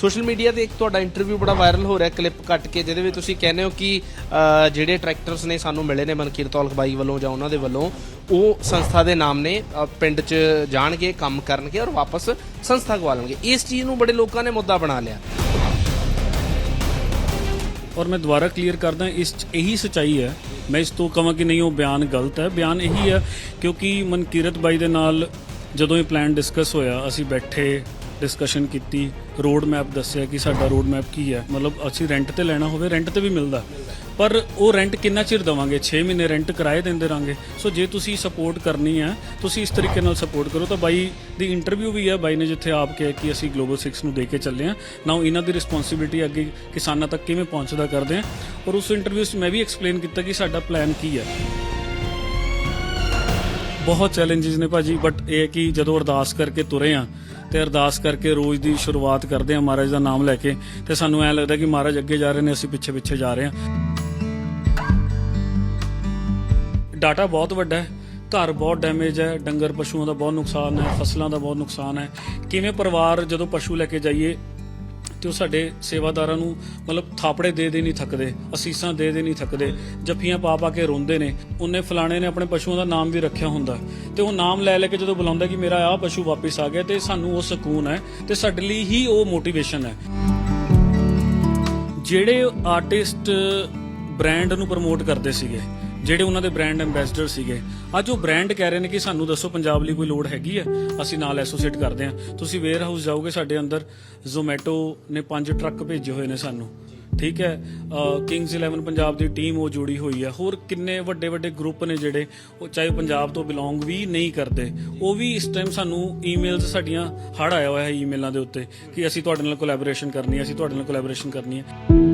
Social media ਤੇ ਇੱਕ ਤੁਹਾਡਾ ਇੰਟਰਵਿਊ ਬੜਾ ਵਾਇਰਲ ਹੋ ਰਿਹਾ ਕਲਿੱਪ ਕੱਟ ਕੇ, ਜਿਹਦੇ ਵਿੱਚ ਤੁਸੀਂ ਕਹਿੰਦੇ ਹੋ ਕਿ ਜਿਹੜੇ ਟਰੈਕਟਰਸ ਨੇ ਸਾਨੂੰ ਮਿਲੇ ਨੇ ਮਨਕੀਰ ਤੌਲਖ ਬਾਈ ਵੱਲੋਂ ਜਾਂ ਉਹਨਾਂ ਦੇ ਵੱਲੋਂ, ਉਹ ਸੰਸਥਾ ਦੇ ਨਾਮ ਨੇ ਪਿੰਡ 'ਚ ਜਾਣਗੇ, ਕੰਮ ਕਰਨਗੇ ਔਰ ਵਾਪਸ ਸੰਸਥਾ ਗਵਾ ਲੈਣਗੇ ਇਸ ਚੀਜ਼ ਨੂੰ ਬੜੇ ਲੋਕਾਂ ਨੇ ਮੁੱਦਾ ਬਣਾ ਲਿਆ। ਔਰ ਮੈਂ ਦੁਬਾਰਾ ਕਲੀਅਰ ਕਰਦਾ, ਇਸ 'ਚ ਇਹੀ ਸਚਾਈ ਹੈ। ਮੈਂ ਇਸ ਤੋਂ ਕਹਾਂ ਕਿ ਨਹੀਂ, ਉਹ ਬਿਆਨ ਗਲਤ ਹੈ। ਬਿਆਨ ਇਹੀ ਹੈ ਕਿਉਂਕਿ ਮਨਕੀਰਤ ਬਾਈ ਦੇ ਨਾਲ ਜਦੋਂ ਇਹ ਪਲਾਨ ਡਿਸਕਸ ਹੋਇਆ, ਅਸੀਂ ਬੈਠੇ ਡਿਸਕਸ਼ਨ ਕੀਤੀ ਰੋਡ ਮੈਪ ਦੱਸਿਆ ਕਿ ਸਾਡਾ ਰੋਡ ਮੈਪ ਕੀ ਹੈ। ਮਤਲਬ ਅਸੀਂ ਰੈਂਟ ਤੇ ਲੈਣਾ ਹੋਵੇ ਰੈਂਟ ਤੇ ਵੀ ਮਿਲਦਾ। ਪਰ ਉਹ ਰੈਂਟ ਕਿੰਨਾ ਚਿਰ ਦਵਾਂਗੇ? 6 ਮਹੀਨੇ ਰੈਂਟ ਕਿਰਾਏ ਦਿੰਦੇ ਰਾਂਗੇ। ਸੋ ਜੇ ਤੁਸੀਂ ਸਪੋਰਟ ਕਰਨੀ ਹੈ, ਤੁਸੀਂ ਇਸ ਤਰੀਕੇ ਨਾਲ ਸਪੋਰਟ ਕਰੋ, ਤਾਂ ਬਾਈ ਦੀ ਇੰਟਰਵਿਊ ਵੀ ਹੈ। ਬਾਈ ਨੇ ਜਿੱਥੇ ਆਪ ਕਿਹਾ ਕਿ ਅਸੀਂ ਗਲੋਬਲ 6 ਨੂੰ ਦੇ ਕੇ ਚੱਲੇ ਹਾਂ। ਨਾਓ ਇਹਨਾਂ ਦੀ ਰਿਸਪੌਂਸਿਬਿਲਟੀ ਅੱਗੇ ਕਿਸਾਨਾਂ ਤੱਕ ਕਿਵੇਂ ਪਹੁੰਚਦਾ ਕਰਦੇ ਹਾਂ। ਔਰ ਉਸ ਇੰਟਰਵਿਊ 'ਚ ਮੈਂ ਵੀ ਐਕਸਪਲੇਨ ਕੀਤਾ ਕਿ ਸਾਡਾ ਪਲਾਨ ਕੀ ਹੈ। ਬਹੁਤ ਚੈਲੰਜਸ ਨੇ ਭਾਜੀ ਬਟ ਇਹ ਹੈ ਕਿ ਜਦੋਂ ਅਰਦਾਸ ਕਰਕੇ ਤੁਰੇ ਆ ਤੇ ਅਰਦਾਸ ਕਰਕੇ ਰੋਜ਼ ਦੀ ਸ਼ੁਰੂਆਤ ਕਰਦੇ ਹਾਂ ਮਹਾਰਾਜ ਦਾ ਨਾਮ ਲੈ ਕੇ ਤੇ ਸਾਨੂੰ ਐ ਲੱਗਦਾ ਕਿ ਮਹਾਰਾਜ ਅੱਗੇ ਜਾ ਰਹੇ ਨੇ, ਅਸੀਂ ਪਿੱਛੇ ਪਿੱਛੇ ਜਾ ਰਹੇ ਹਾਂ। ਡਾਟਾ ਬਹੁਤ ਵੱਡਾ ਹੈ, ਘਰ ਬਹੁਤ ਡੈਮੇਜ ਹੈ, ਡੰਗਰ ਪਸ਼ੂਆਂ ਦਾ ਬਹੁਤ ਨੁਕਸਾਨ ਹੈ, ਫਸਲਾਂ ਦਾ ਬਹੁਤ ਨੁਕਸਾਨ ਹੈ। ਕਿਵੇਂ ਪਰਿਵਾਰ ਜਦੋਂ ਪਸ਼ੂ ਲੈ ਕੇ ਜਾਈਏ ਤੇ ਉਹ ਸਾਡੇ ਸੇਵਾਦਾਰਾਂ ਨੂੰ ਮਤਲਬ ਥਾਪੜੇ ਦੇ ਦੇ ਨਹੀਂ ਥੱਕਦੇ, ਅਸੀਸਾਂ ਦੇ ਦੇ ਨਹੀਂ ਥੱਕਦੇ, ਜੱਫੀਆਂ ਪਾ ਪਾ ਕੇ ਰੋਂਦੇ ਨੇ। ਉਹਨੇ ਫਲਾਣੇ ਨੇ ਆਪਣੇ ਪਸ਼ੂਆਂ ਦਾ ਨਾਮ ਵੀ ਰੱਖਿਆ ਹੁੰਦਾ। ਤੇ ਉਹ ਨਾਮ ਲੈ ਲੈ ਕੇ ਜਦੋਂ ਬੁਲਾਉਂਦਾ ਕਿ ਮੇਰਾ ਆਹ ਪਸ਼ੂ ਵਾਪਸ ਆ ਗਿਆ ਤੇ ਸਾਨੂੰ ਉਹ ਸਕੂਨ ਹੈ ਤੇ ਸਾਡੇ ਲਈ ਹੀ ਉਹ ਮੋਟੀਵੇਸ਼ਨ ਹੈ। ਜਿਹੜੇ ਆਰਟਿਸਟ ਬ੍ਰਾਂਡ ਨੂੰ ਪ੍ਰਮੋਟ ਕਰਦੇ ਸੀਗੇ ਜਿਹੜੇ ਉਹਨਾਂ ਦੇ ਬ੍ਰਾਂਡ ਐਮਬੈਸਡਰ ਸੀਗੇ। ਅੱਜ ਉਹ ਬ੍ਰਾਂਡ ਕਹਿ ਰਹੇ ਨੇ ਕਿ ਸਾਨੂੰ ਦੱਸੋ ਪੰਜਾਬ ਲਈ ਕੋਈ ਲੋੜ ਹੈਗੀ ਹੈ ਅਸੀਂ ਨਾਲ ਐਸੋਸੀਏਟ ਕਰਦੇ ਹਾਂ ਤੁਸੀਂ ਵੇਅਰ ਹਾਊਸ ਜਾਓਗੇ ਸਾਡੇ ਅੰਦਰ ਜ਼ੋਮੈਟੋ ਨੇ ਪੰਜ ਟਰੱਕ ਭੇਜੇ ਹੋਏ ਨੇ ਸਾਨੂੰ। ਠੀਕ ਹੈ? ਕਿੰਗਸ 11 ਪੰਜਾਬ ਦੀ ਟੀਮ ਉਹ ਜੁੜੀ ਹੋਈ ਹੈ ਹੋਰ ਕਿੰਨੇ ਵੱਡੇ ਵੱਡੇ ਗਰੁੱਪ ਨੇ ਜਿਹੜੇ, ਉਹ ਚਾਹੇ ਪੰਜਾਬ ਤੋਂ ਬਿਲੋਂਗ ਵੀ ਨਹੀਂ ਕਰਦੇ। ਉਹ ਵੀ ਇਸ ਟਾਈਮ ਸਾਨੂੰ ਈਮੇਲਸ ਸਾਡੀਆਂ ਹੜ ਆਇਆ ਹੋਇਆ ਹੈ ਈਮੇਲਾਂ ਦੇ ਉੱਤੇ ਕਿ ਅਸੀਂ ਤੁਹਾਡੇ ਨਾਲ ਕੋਲੈਬੋਰੇਸ਼ਨ ਕਰਨੀ ਹੈ, ਅਸੀਂ ਤੁਹਾਡੇ ਨਾਲ ਕੋਲੈਬੋਰੇਸ਼ਨ ਕਰਨੀ ਹੈ।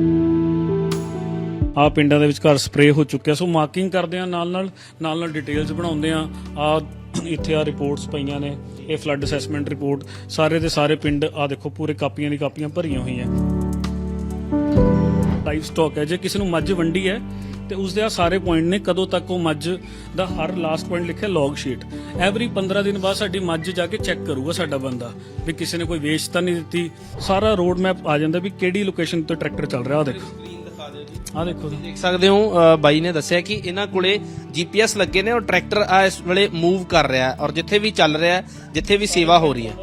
ਆ ਪਿੰਡਾਂ ਦੇ ਵਿੱਚ ਘਰ ਸਪਰੇਅ ਹੋ ਚੁੱਕਿਆ। ਸੋ ਮਾਰਕਿੰਗ ਕਰਦੇ ਆ ਨਾਲ ਨਾਲ ਨਾਲ ਨਾਲ ਡਿਟੇਲਸ ਬਣਾਉਂਦੇ ਆ ਆ ਇੱਥੇ ਆ ਰਿਪੋਰਟਸ ਪਈਆਂ ਨੇ, ਇਹ ਫਲੱਡ ਅਸੈਸਮੈਂਟ ਰਿਪੋਰਟ ਸਾਰੇ ਦੇ ਸਾਰੇ ਪਿੰਡ ਆ ਦੇਖੋ, ਪੂਰੇ ਕਾਪੀਆਂ ਦੀ ਕਾਪੀਆਂ ਭਰੀਆਂ ਹੋਈਆਂ। ਲਾਈਵ ਸਟਾਕ ਹੈ, ਜੇ ਕਿਸੇ ਨੂੰ ਮੱਝ ਵੰਡੀ ਹੈ, ਤੇ ਉਸ ਦੇ ਆ ਸਾਰੇ ਪੁਆਇੰਟ ਨੇ, ਕਦੋਂ ਤੱਕ ਉਹ ਮੱਝ ਦਾ ਹਰ ਲਾਸਟ ਪੁਆਇੰਟ ਲਿਖਿਆ ਲੌਗ ਸ਼ੀਟ ਐਵਰੀ 15 ਦਿਨ ਬਾਅਦ ਸਾਡੀ ਮੱਝ ਜਾ ਕੇ ਚੈੱਕ ਕਰੂਗਾ ਸਾਡਾ ਬੰਦਾ, ਵੀ ਕਿਸੇ ਨੇ ਕੋਈ ਵੇਚ ਤਾਂ ਨਹੀਂ ਦਿੱਤੀ। ਸਾਰਾ ਰੋਡ ਮੈਪ ਆ ਜਾਂਦਾ ਵੀ ਕਿਹੜੀ ਲੋਕੇਸ਼ਨ ਤੇ ਟਰੈਕਟਰ ਚੱਲ ਰਿਹਾ ਉਹ ਦੇਖੋ। ਆ ਦੇਖੋ ਜੀ। ਦੇਖ ਸਕਦੇ ਹੋ ਅ, ਬਾਈ ਨੇ ਦੱਸਿਆ ਕਿ ਇਹਨਾਂ ਕੋਲੇ ਜੀਪੀਐਸ ਲੱਗੇ ਨੇ ਔਰ ਟਰੈਕਟਰ ਆ ਇਸ ਵੇਲੇ ਮੂਵ ਕਰ ਰਿਹਾ ਹੈ ਔਰ ਜਿੱਥੇ ਵੀ ਚੱਲ ਰਿਹਾ ਹੈ ਜਿੱਥੇ ਵੀ ਸੇਵਾ ਹੋ ਰਹੀ ਹੈ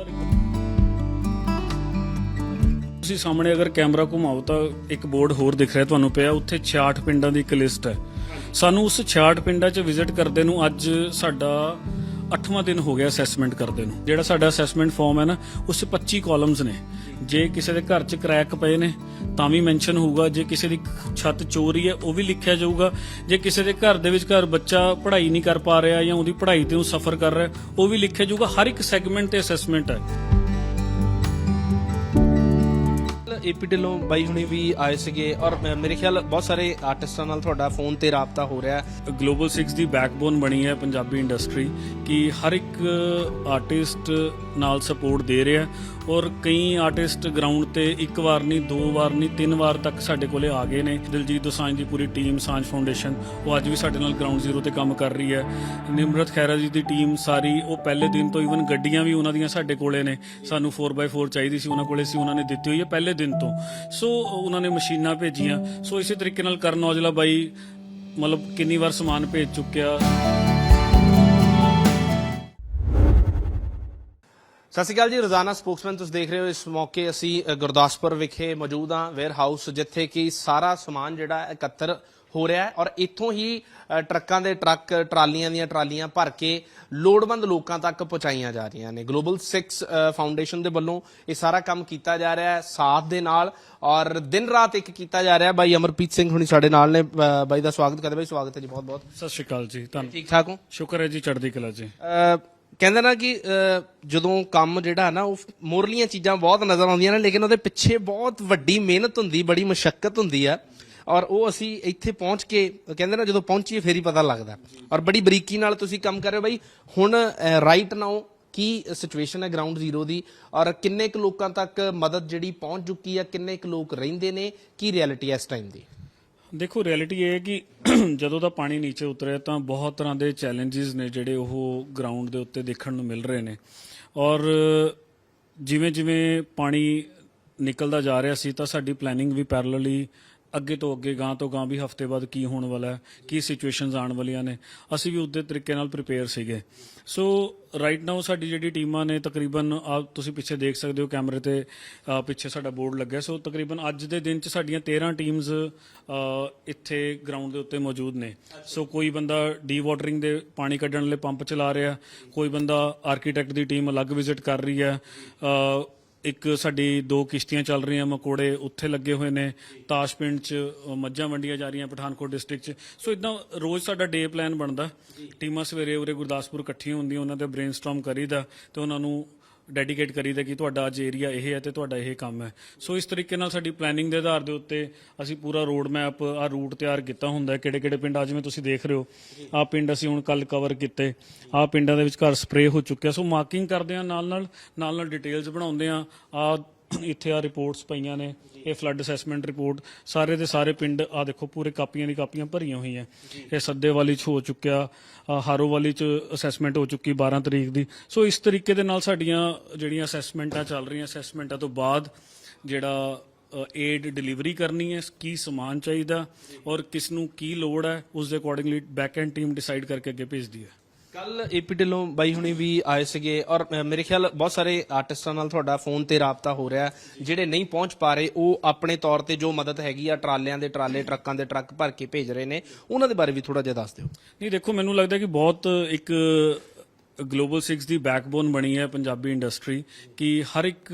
ਤੁਸੀਂ ਸਾਹਮਣੇ ਅਗਰ ਕੈਮਰਾ ਘੁਮਾਓ ਤਾਂ ਇੱਕ ਬੋਰਡ ਹੋਰ ਦਿਖ ਰਿਹਾ ਤੁਹਾਨੂੰ ਪਿਆ ਉੱਥੇ 66 ਪਿੰਡਾਂ ਦੀ ਇੱਕ ਲਿਸਟ ਹੈ ਸਾਨੂੰ ਉਸ 66 ਪਿੰਡਾਂ 'ਚ ਵਿਜ਼ਿਟ ਕਰਦੇ ਨੂੰ ਅੱਜ ਸਾਡਾ 8ਵਾਂ ਦਿਨ ਹੋ ਗਿਆ ਅਸੈਸਮੈਂਟ ਕਰਦੇ ਨੂੰ। ਜਿਹੜਾ ਸਾਡਾ ਅਸੈਸਮੈਂਟ ਫਾਰਮ ਹੈ ਨਾ, ਉਸ 'ਚ 25 ਕਾਲਮਸ ਨੇ। ਜੇ ਕਿਸੇ ਦੇ ਘਰ 'ਚ ਕ੍ਰੈਕ ਪਏ ਨੇ, ਤਾਂ ਵੀ ਮੈਂਸ਼ਨ ਹੋਊਗਾ। ਜੇ ਕਿਸੇ ਦੀ ਛੱਤ ਚੋਰੀ ਹੈ, ਉਹ ਵੀ ਲਿਖਿਆ ਜਾਊਗਾ। ਜੇ ਕਿਸੇ ਦੇ ਘਰ ਦੇ ਵਿੱਚ ਘਰ ਬੱਚਾ ਪੜ੍ਹਾਈ ਨਹੀਂ ਕਰ ਪਾ ਰਿਹਾ ਜਾਂ ਉਹਦੀ ਪੜ੍ਹਾਈ ਤੇ ਉਹ ਸਫਰ ਕਰ ਰਿਹਾ, ਉਹ ਵੀ ਲਿਖਿਆ ਜਾਊਗਾ। ਹਰ ਇੱਕ ਸੈਗਮੈਂਟ ਤੇ ਅਸੈਸਮੈਂਟ ਹੈ। ਏਪੀ ਢਿੱਲੋਂ ਬਾਈ ਹੁਣੀ ਵੀ ਆਏ ਸੀਗੇ ਔਰ ਮ- ਮੇਰੇ ਖਿਆਲ ਬਹੁਤ ਸਾਰੇ ਆਰਟਿਸਟਾਂ ਨਾਲ ਤੁਹਾਡਾ ਫੋਨ ਤੇ ਰਾਬਤਾ ਹੋ ਰਿਹਾ ਹੈ। ਗਲੋਬਲ 6 ਦੀ ਬੈਕਬੋਨ ਬਣੀ ਹੈ ਪੰਜਾਬੀ ਇੰਡਸਟਰੀ ਕਿ ਹਰ ਇੱਕ ਆਰਟਿਸਟ ਨਾਲ ਸਪੋਰਟ ਦੇ ਰਿਹਾ ਔਰ ਕਈ ਆਰਟਿਸਟ ਗਰਾਊਂਡ ਤੇ ਇੱਕ ਵਾਰ ਨਹੀਂ, ਦੋ ਵਾਰ ਨਹੀਂ, ਤਿੰਨ ਵਾਰ ਤੱਕ ਸਾਡੇ ਕੋਲੇ ਆ ਗਏ ਨੇ। ਦਿਲਜੀਤ ਦੋਸਾਂਝ ਦੀ ਪੂਰੀ ਟੀਮ ਸਾਂਝ ਫਾਊਂਡੇਸ਼ਨ ਉਹ ਅੱਜ ਵੀ ਸਾਡੇ ਨਾਲ ਗਰਾਊਂਡ ਜ਼ੀਰੋ ਤੇ ਕੰਮ ਕਰ ਰਹੀ ਹੈ। ਨਿਮਰਤ ਖੈਰਾ ਜੀ ਦੀ ਟੀਮ ਸਾਰੀ, ਉਹ ਪਹਿਲੇ ਦਿਨ ਤੋਂ ਈਵਨ ਗੱਡੀਆਂ ਵੀ ਉਹਨਾਂ ਦੀਆਂ ਸਾਡੇ ਕੋਲੇ ਨੇ। ਸਾਨੂੰ 4x4 ਚਾਹੀਦੀ ਸੀ ਉਹਨਾਂ ਕੋਲੇ ਸੀ ਉਹਨਾਂ ਨੇ ਦਿੱਤੀ ਹੋਈ ਹੈ ਪਹਿਲੇ ਦਿਨ ਤੋਂ। ਸੋ ਉਹਨਾਂ ਨੇ ਮਸ਼ੀਨਾਂ ਭੇਜੀਆਂ। ਸੋ ਇਸੇ ਤਰੀਕੇ ਨਾਲ ਕਰਨ ਔਜਲਾ ਬਾਈ, ਮਤਲਬ ਕਿੰਨੀ ਵਾਰ ਸਮਾਨ ਭੇਜ ਚੁੱਕਿਆ। ਸਤਿ ਸ਼੍ਰੀ ਅਕਾਲ ਜੀ ਰੋਜ਼ਾਨਾ ਸਪੋਕਸਮੈਨ ਤੁਸੀਂ ਦੇਖ ਰਹੇ ਹੋ ਇਸ ਮੌਕੇ ਅਸੀਂ ਗੁਰਦਾਸਪੁਰ ਵਿਖੇ ਮੌਜੂਦ ਹਾਂ ਵੇਅਰ ਹਾਊਸ ਜਿੱਥੇ ਕਿ ਸਾਰਾ ਸਮਾਨ ਜਿਹੜਾ ਇਕੱਤਰ ਹੋ ਰਿਹਾ ਹੈ ਔਰ ਇੱਥੋਂ ਹੀ ਟਰੱਕਾਂ ਦੇ ਟਰੱਕ ਟਰਾਲੀਆਂ ਦੀਆਂ ਟਰਾਲੀਆਂ ਭਰ ਕੇ ਲੋੜਵੰਦ ਲੋਕਾਂ ਤੱਕ ਪਹੁੰਚਾਈਆਂ ਜਾ ਰਹੀਆਂ ਨੇ। ਗਲੋਬਲ 6 ਫਾਊਂਡੇਸ਼ਨ ਦੇ ਵੱਲੋਂ ਇਹ ਸਾਰਾ ਕੰਮ ਕੀਤਾ ਜਾ ਰਿਹਾ ਹੈ ਸਾਥ ਦੇ ਨਾਲ ਔਰ ਦਿਨ ਰਾਤ ਇੱਕ ਕੀਤਾ ਜਾ ਰਿਹਾ ਬਾਈ ਅਮਰਪ੍ਰੀਤ ਸਿੰਘ ਹੁਣੀ ਸਾਡੇ ਨਾਲ ਨੇ ਬਾਈ ਦਾ ਸਵਾਗਤ ਕਰਦੇ ਬਾਈ ਸਵਾਗਤ ਹੈ ਜੀ ਬਹੁਤ ਬਹੁਤ ਸਤਿ ਸ਼੍ਰੀ ਅਕਾਲ ਜੀ ਤੁਹਾਨੂੰ ਠੀਕ ਠਾਕ ਹੋ? ਸ਼ੁਕਰ ਹੈ ਜੀ ਚੜ੍ਹਦੀ ਕਲਾ ਜੀ। ਕਹਿੰਦੇ ਨਾ ਕਿ ਜਦੋਂ ਕੰਮ ਜਿਹੜਾ ਨਾ, ਉਹ ਮੋਰਲੀਆਂ ਚੀਜ਼ਾਂ ਬਹੁਤ ਨਜ਼ਰ ਆਉਂਦੀਆਂ ਨੇ, ਲੇਕਿਨ ਉਹਦੇ ਪਿੱਛੇ ਬਹੁਤ ਵੱਡੀ ਮਿਹਨਤ ਹੁੰਦੀ, ਬੜੀ ਮੁਸ਼ਕਲ ਹੁੰਦੀ ਆ। ਔਰ ਉਹ ਅਸੀਂ ਇੱਥੇ ਪਹੁੰਚ ਕੇ ਕਹਿੰਦੇ ਨਾ ਜਦੋਂ ਪਹੁੰਚੀਏ, ਫੇਰ ਹੀ ਪਤਾ ਲੱਗਦਾ। ਔਰ ਬੜੀ ਬਰੀਕੀ ਨਾਲ ਤੁਸੀਂ ਕੰਮ ਕਰ ਰਹੇ ਹੋ, ਬਾਈ ਹੁਣ ਰਾਈਟ ਨਾਓ ਕੀ ਸਿਚੁਏਸ਼ਨ ਹੈ ਗਰਾਊਂਡ ਜ਼ੀਰੋ ਦੀ? ਔਰ ਕਿੰਨੇ ਕੁ ਲੋਕਾਂ ਤੱਕ ਮਦਦ ਜਿਹੜੀ ਪਹੁੰਚ ਚੁੱਕੀ ਹੈ ਕਿੰਨੇ ਕੁ ਲੋਕ ਰਹਿੰਦੇ ਨੇ? ਕੀ ਰਿਐਲਿਟੀ ਹੈ ਇਸ ਟਾਈਮ ਦੀ? ਦੇਖੋ ਰਿਐਲਿਟੀ ਇਹ ਹੈ ਕਿ ਜਦੋਂ ਦਾ ਪਾਣੀ ਨੀਚੇ ਉਤਰਿਆ ਤਾਂ ਬਹੁਤ ਤਰ੍ਹਾਂ ਦੇ ਚੈਲੰਜਸ ਨੇ ਜਿਹੜੇ ਉਹ ਗਰਾਊਂਡ ਦੇ ਉੱਤੇ ਦੇਖਣ ਨੂੰ ਮਿਲ ਰਹੇ ਨੇ। ਔਰ ਜਿਵੇਂ ਜਿਵੇਂ ਪਾਣੀ ਨਿਕਲਦਾ ਜਾ ਰਿਹਾ ਸੀ ਤਾਂ ਸਾਡੀ ਪਲੈਨਿੰਗ ਵੀ ਪੈਰਲਲੀ ਅੱਗੇ ਤੋਂ ਅੱਗੇ ਗਾਂ ਤੋਂ ਗਾਂ ਵੀ ਹਫ਼ਤੇ ਬਾਅਦ ਕੀ ਹੋਣ ਵਾਲਾ ਹੈ, ਕੀ ਸਿਚੁਏਸ਼ਨਸ ਆਉਣ ਵਾਲੀਆਂ ਨੇ, ਅਸੀਂ ਵੀ ਉਸੇ ਤਰੀਕੇ ਨਾਲ ਪ੍ਰਿਪੇਅਰ ਸੀਗੇ। ਸੋ ਰਾਈਟ ਨਾਓ ਸਾਡੀ ਜਿਹੜੀ ਟੀਮਾਂ ਨੇ ਤਕਰੀਬਨ ਆ ਤੁਸੀਂ ਪਿੱਛੇ ਦੇਖ ਸਕਦੇ ਹੋ ਕੈਮਰੇ ਤੇ ਪਿੱਛੇ ਸਾਡਾ ਬੋਰਡ ਲੱਗਿਆ। ਸੋ ਤਕਰੀਬਨ ਅੱਜ ਦੇ ਦਿਨ ਚ ਸਾਡੀਆਂ 13 ਟੀਮਸ ਇੱਥੇ ਗਰਾਊਂਡ ਦੇ ਉੱਤੇ ਮੌਜੂਦ ਨੇ। ਸੋ ਕੋਈ ਬੰਦਾ ਡੀ ਵਾਟਰਿੰਗ ਦੇ ਪਾਣੀ ਕੱਢਣ ਲਈ ਪੰਪ ਚਲਾ ਰਿਹਾ, ਕੋਈ ਬੰਦਾ ਆਰਕੀਟੈਕਟ ਦੀ ਟੀਮ ਅਲੱਗ ਵਿਜ਼ਿਟ ਕਰ ਰਹੀ ਹੈ ਇੱਕ ਸਾਡੀ ਦੋ ਕਿਸ਼ਤੀਆਂ ਚੱਲ ਰਹੀਆਂ ਮਕੋੜੇ ਉੱਥੇ ਲੱਗੇ ਹੋਏ ਨੇ ਤਾਸ਼ ਪਿੰਡ 'ਚ ਅ, ਮੱਝਾਂ ਵੰਡੀਆਂ ਜਾ ਰਹੀਆਂ ਪਠਾਨਕੋਟ ਡਿਸਟ੍ਰਿਕਟ 'ਚ। ਸੋ ਇਦਾਂ ਰੋਜ਼ ਸਾਡਾ ਡੇ ਪਲਾਨ ਬਣਦਾ। ਟੀਮਾਂ ਸਵੇਰੇ ਉਰੇ ਗੁਰਦਾਸਪੁਰ ਇਕੱਠੀਆਂ ਹੁੰਦੀਆਂ ਉਹਨਾਂ ਤੇ ਬ੍ਰੇਨਸਟਾਰਮ ਕਰੀਦਾ ਤੇ ਉਹਨਾਂ ਨੂੰ ਡੈਡੀਕੇਟ ਕਰੀਦਾ ਕਿ ਤੁਹਾਡਾ ਅੱਜ ਏਰੀਆ ਇਹ ਹੈ ਤੇ ਤੁਹਾਡਾ ਇਹ ਕੰਮ ਹੈ। ਸੋ ਇਸ ਤਰੀਕੇ ਨਾਲ ਸਾਡੀ ਪਲੈਨਿੰਗ ਦੇ ਆਧਾਰ ਦੇ ਉੱਤੇ ਅਸੀਂ ਪੂਰਾ ਰੋਡ ਮੈਪ ਆ ਰੂਟ ਤਿਆਰ ਕੀਤਾ ਹੁੰਦਾ ਕਿਹੜੇ ਕਿਹੜੇ ਪਿੰਡ ਅੱਜ ਜਿਵੇਂ ਤੁਸੀਂ ਦੇਖ ਰਹੇ ਹੋ ਆ ਪਿੰਡ ਅਸੀਂ ਹੁਣ ਕੱਲ ਕਵਰ ਕੀਤੇ। ਆ ਪਿੰਡਾਂ ਦੇ ਵਿੱਚ ਘਰ ਸਪਰੇਅ ਹੋ ਚੁੱਕਿਆ। ਸੋ ਮਾਰਕਿੰਗ ਕਰਦੇ ਆ ਨਾਲ ਨਾਲ ਨਾਲ ਨਾਲ ਡਿਟੇਲਸ ਬਣਾਉਂਦੇ ਆ ਆ ਇੱਥੇ ਆ ਰਿਪੋਰਟਸ ਪਈਆਂ ਨੇ, ਇਹ ਫਲੱਡ ਅਸੈਸਮੈਂਟ ਰਿਪੋਰਟ ਸਾਰੇ ਦੇ ਸਾਰੇ ਪਿੰਡ, ਆ ਦੇਖੋ ਪੂਰੇ ਕਾਪੀਆਂ ਦੀ ਕਾਪੀਆਂ ਭਰੀਆਂ ਹੋਈਆਂ। ਇਹ ਸੱਦੇ ਵਾਲੀ ਚ ਹੋ ਚੁੱਕਿਆ ਆਹ ਹਾਰੋ ਵਾਲੀ ਚ ਅਸੈਸਮੈਂਟ ਹੋ ਚੁੱਕੀ 12 ਤਰੀਕ ਦੀ। ਸੋ ਇਸ ਤਰੀਕੇ ਦੇ ਨਾਲ ਸਾਡੀਆਂ ਜਿਹੜੀਆਂ ਅਸੈਸਮੈਂਟਾਂ ਚੱਲ ਰਹੀਆਂ ਅਸੈਸਮੈਂਟਾਂ ਤੋਂ ਬਾਅਦ ਜਿਹੜਾ ਏਡ ਡਿਲੀਵਰੀ ਕਰਨੀ ਹੈ, ਕੀ ਸਮਾਨ ਚਾਹੀਦਾ ਔਰ ਕਿਸ ਨੂੰ ਕੀ ਲੋੜ ਹੈ, ਉਸ ਦੇ accordingly back end team decide ਕਰਕੇ ਅੱਗੇ ਭੇਜਦੀ ਹੈ। ਕੱਲ ਏਪੀ ਢਿੱਲੋਂ ਬਾਈ ਹੁਣੀ ਵੀ ਆਏ ਸੀਗੇ ਔਰ ਮੇਰੇ ਖਿਆਲ ਬਹੁਤ ਸਾਰੇ ਆਰਟਿਸਟਾਂ ਨਾਲ ਤੁਹਾਡਾ ਫੋਨ ਤੇ ਰਾਬਤਾ ਹੋ ਰਿਹਾ ਜਿਹੜੇ ਨਹੀਂ ਪਹੁੰਚ ਪਾ ਰਹੇ, ਉਹ ਆਪਣੇ ਤੌਰ ਤੇ ਜੋ ਮਦਦ ਹੈਗੀ ਆ, ਟਰਾਲਿਆਂ ਦੇ ਟਰਾਲੇ, ਟਰੱਕਾਂ ਦੇ ਟਰੱਕ ਭਰ ਕੇ ਭੇਜ ਰਹੇ ਨੇ, ਉਹਨਾਂ ਦੇ ਬਾਰੇ ਵੀ ਥੋੜਾ ਜਿਹਾ ਦੱਸ ਦਿਓ। ਨਹੀਂ, ਦੇਖੋ, ਮੈਨੂੰ ਲੱਗਦਾ ਕਿ ਬਹੁਤ ਇੱਕ ਗਲੋਬਲ 6 ਦੀ ਬੈਕਬੋਨ ਬਣੀ ਹੈ ਪੰਜਾਬੀ ਇੰਡਸਟਰੀ ਕਿ ਹਰ ਇੱਕ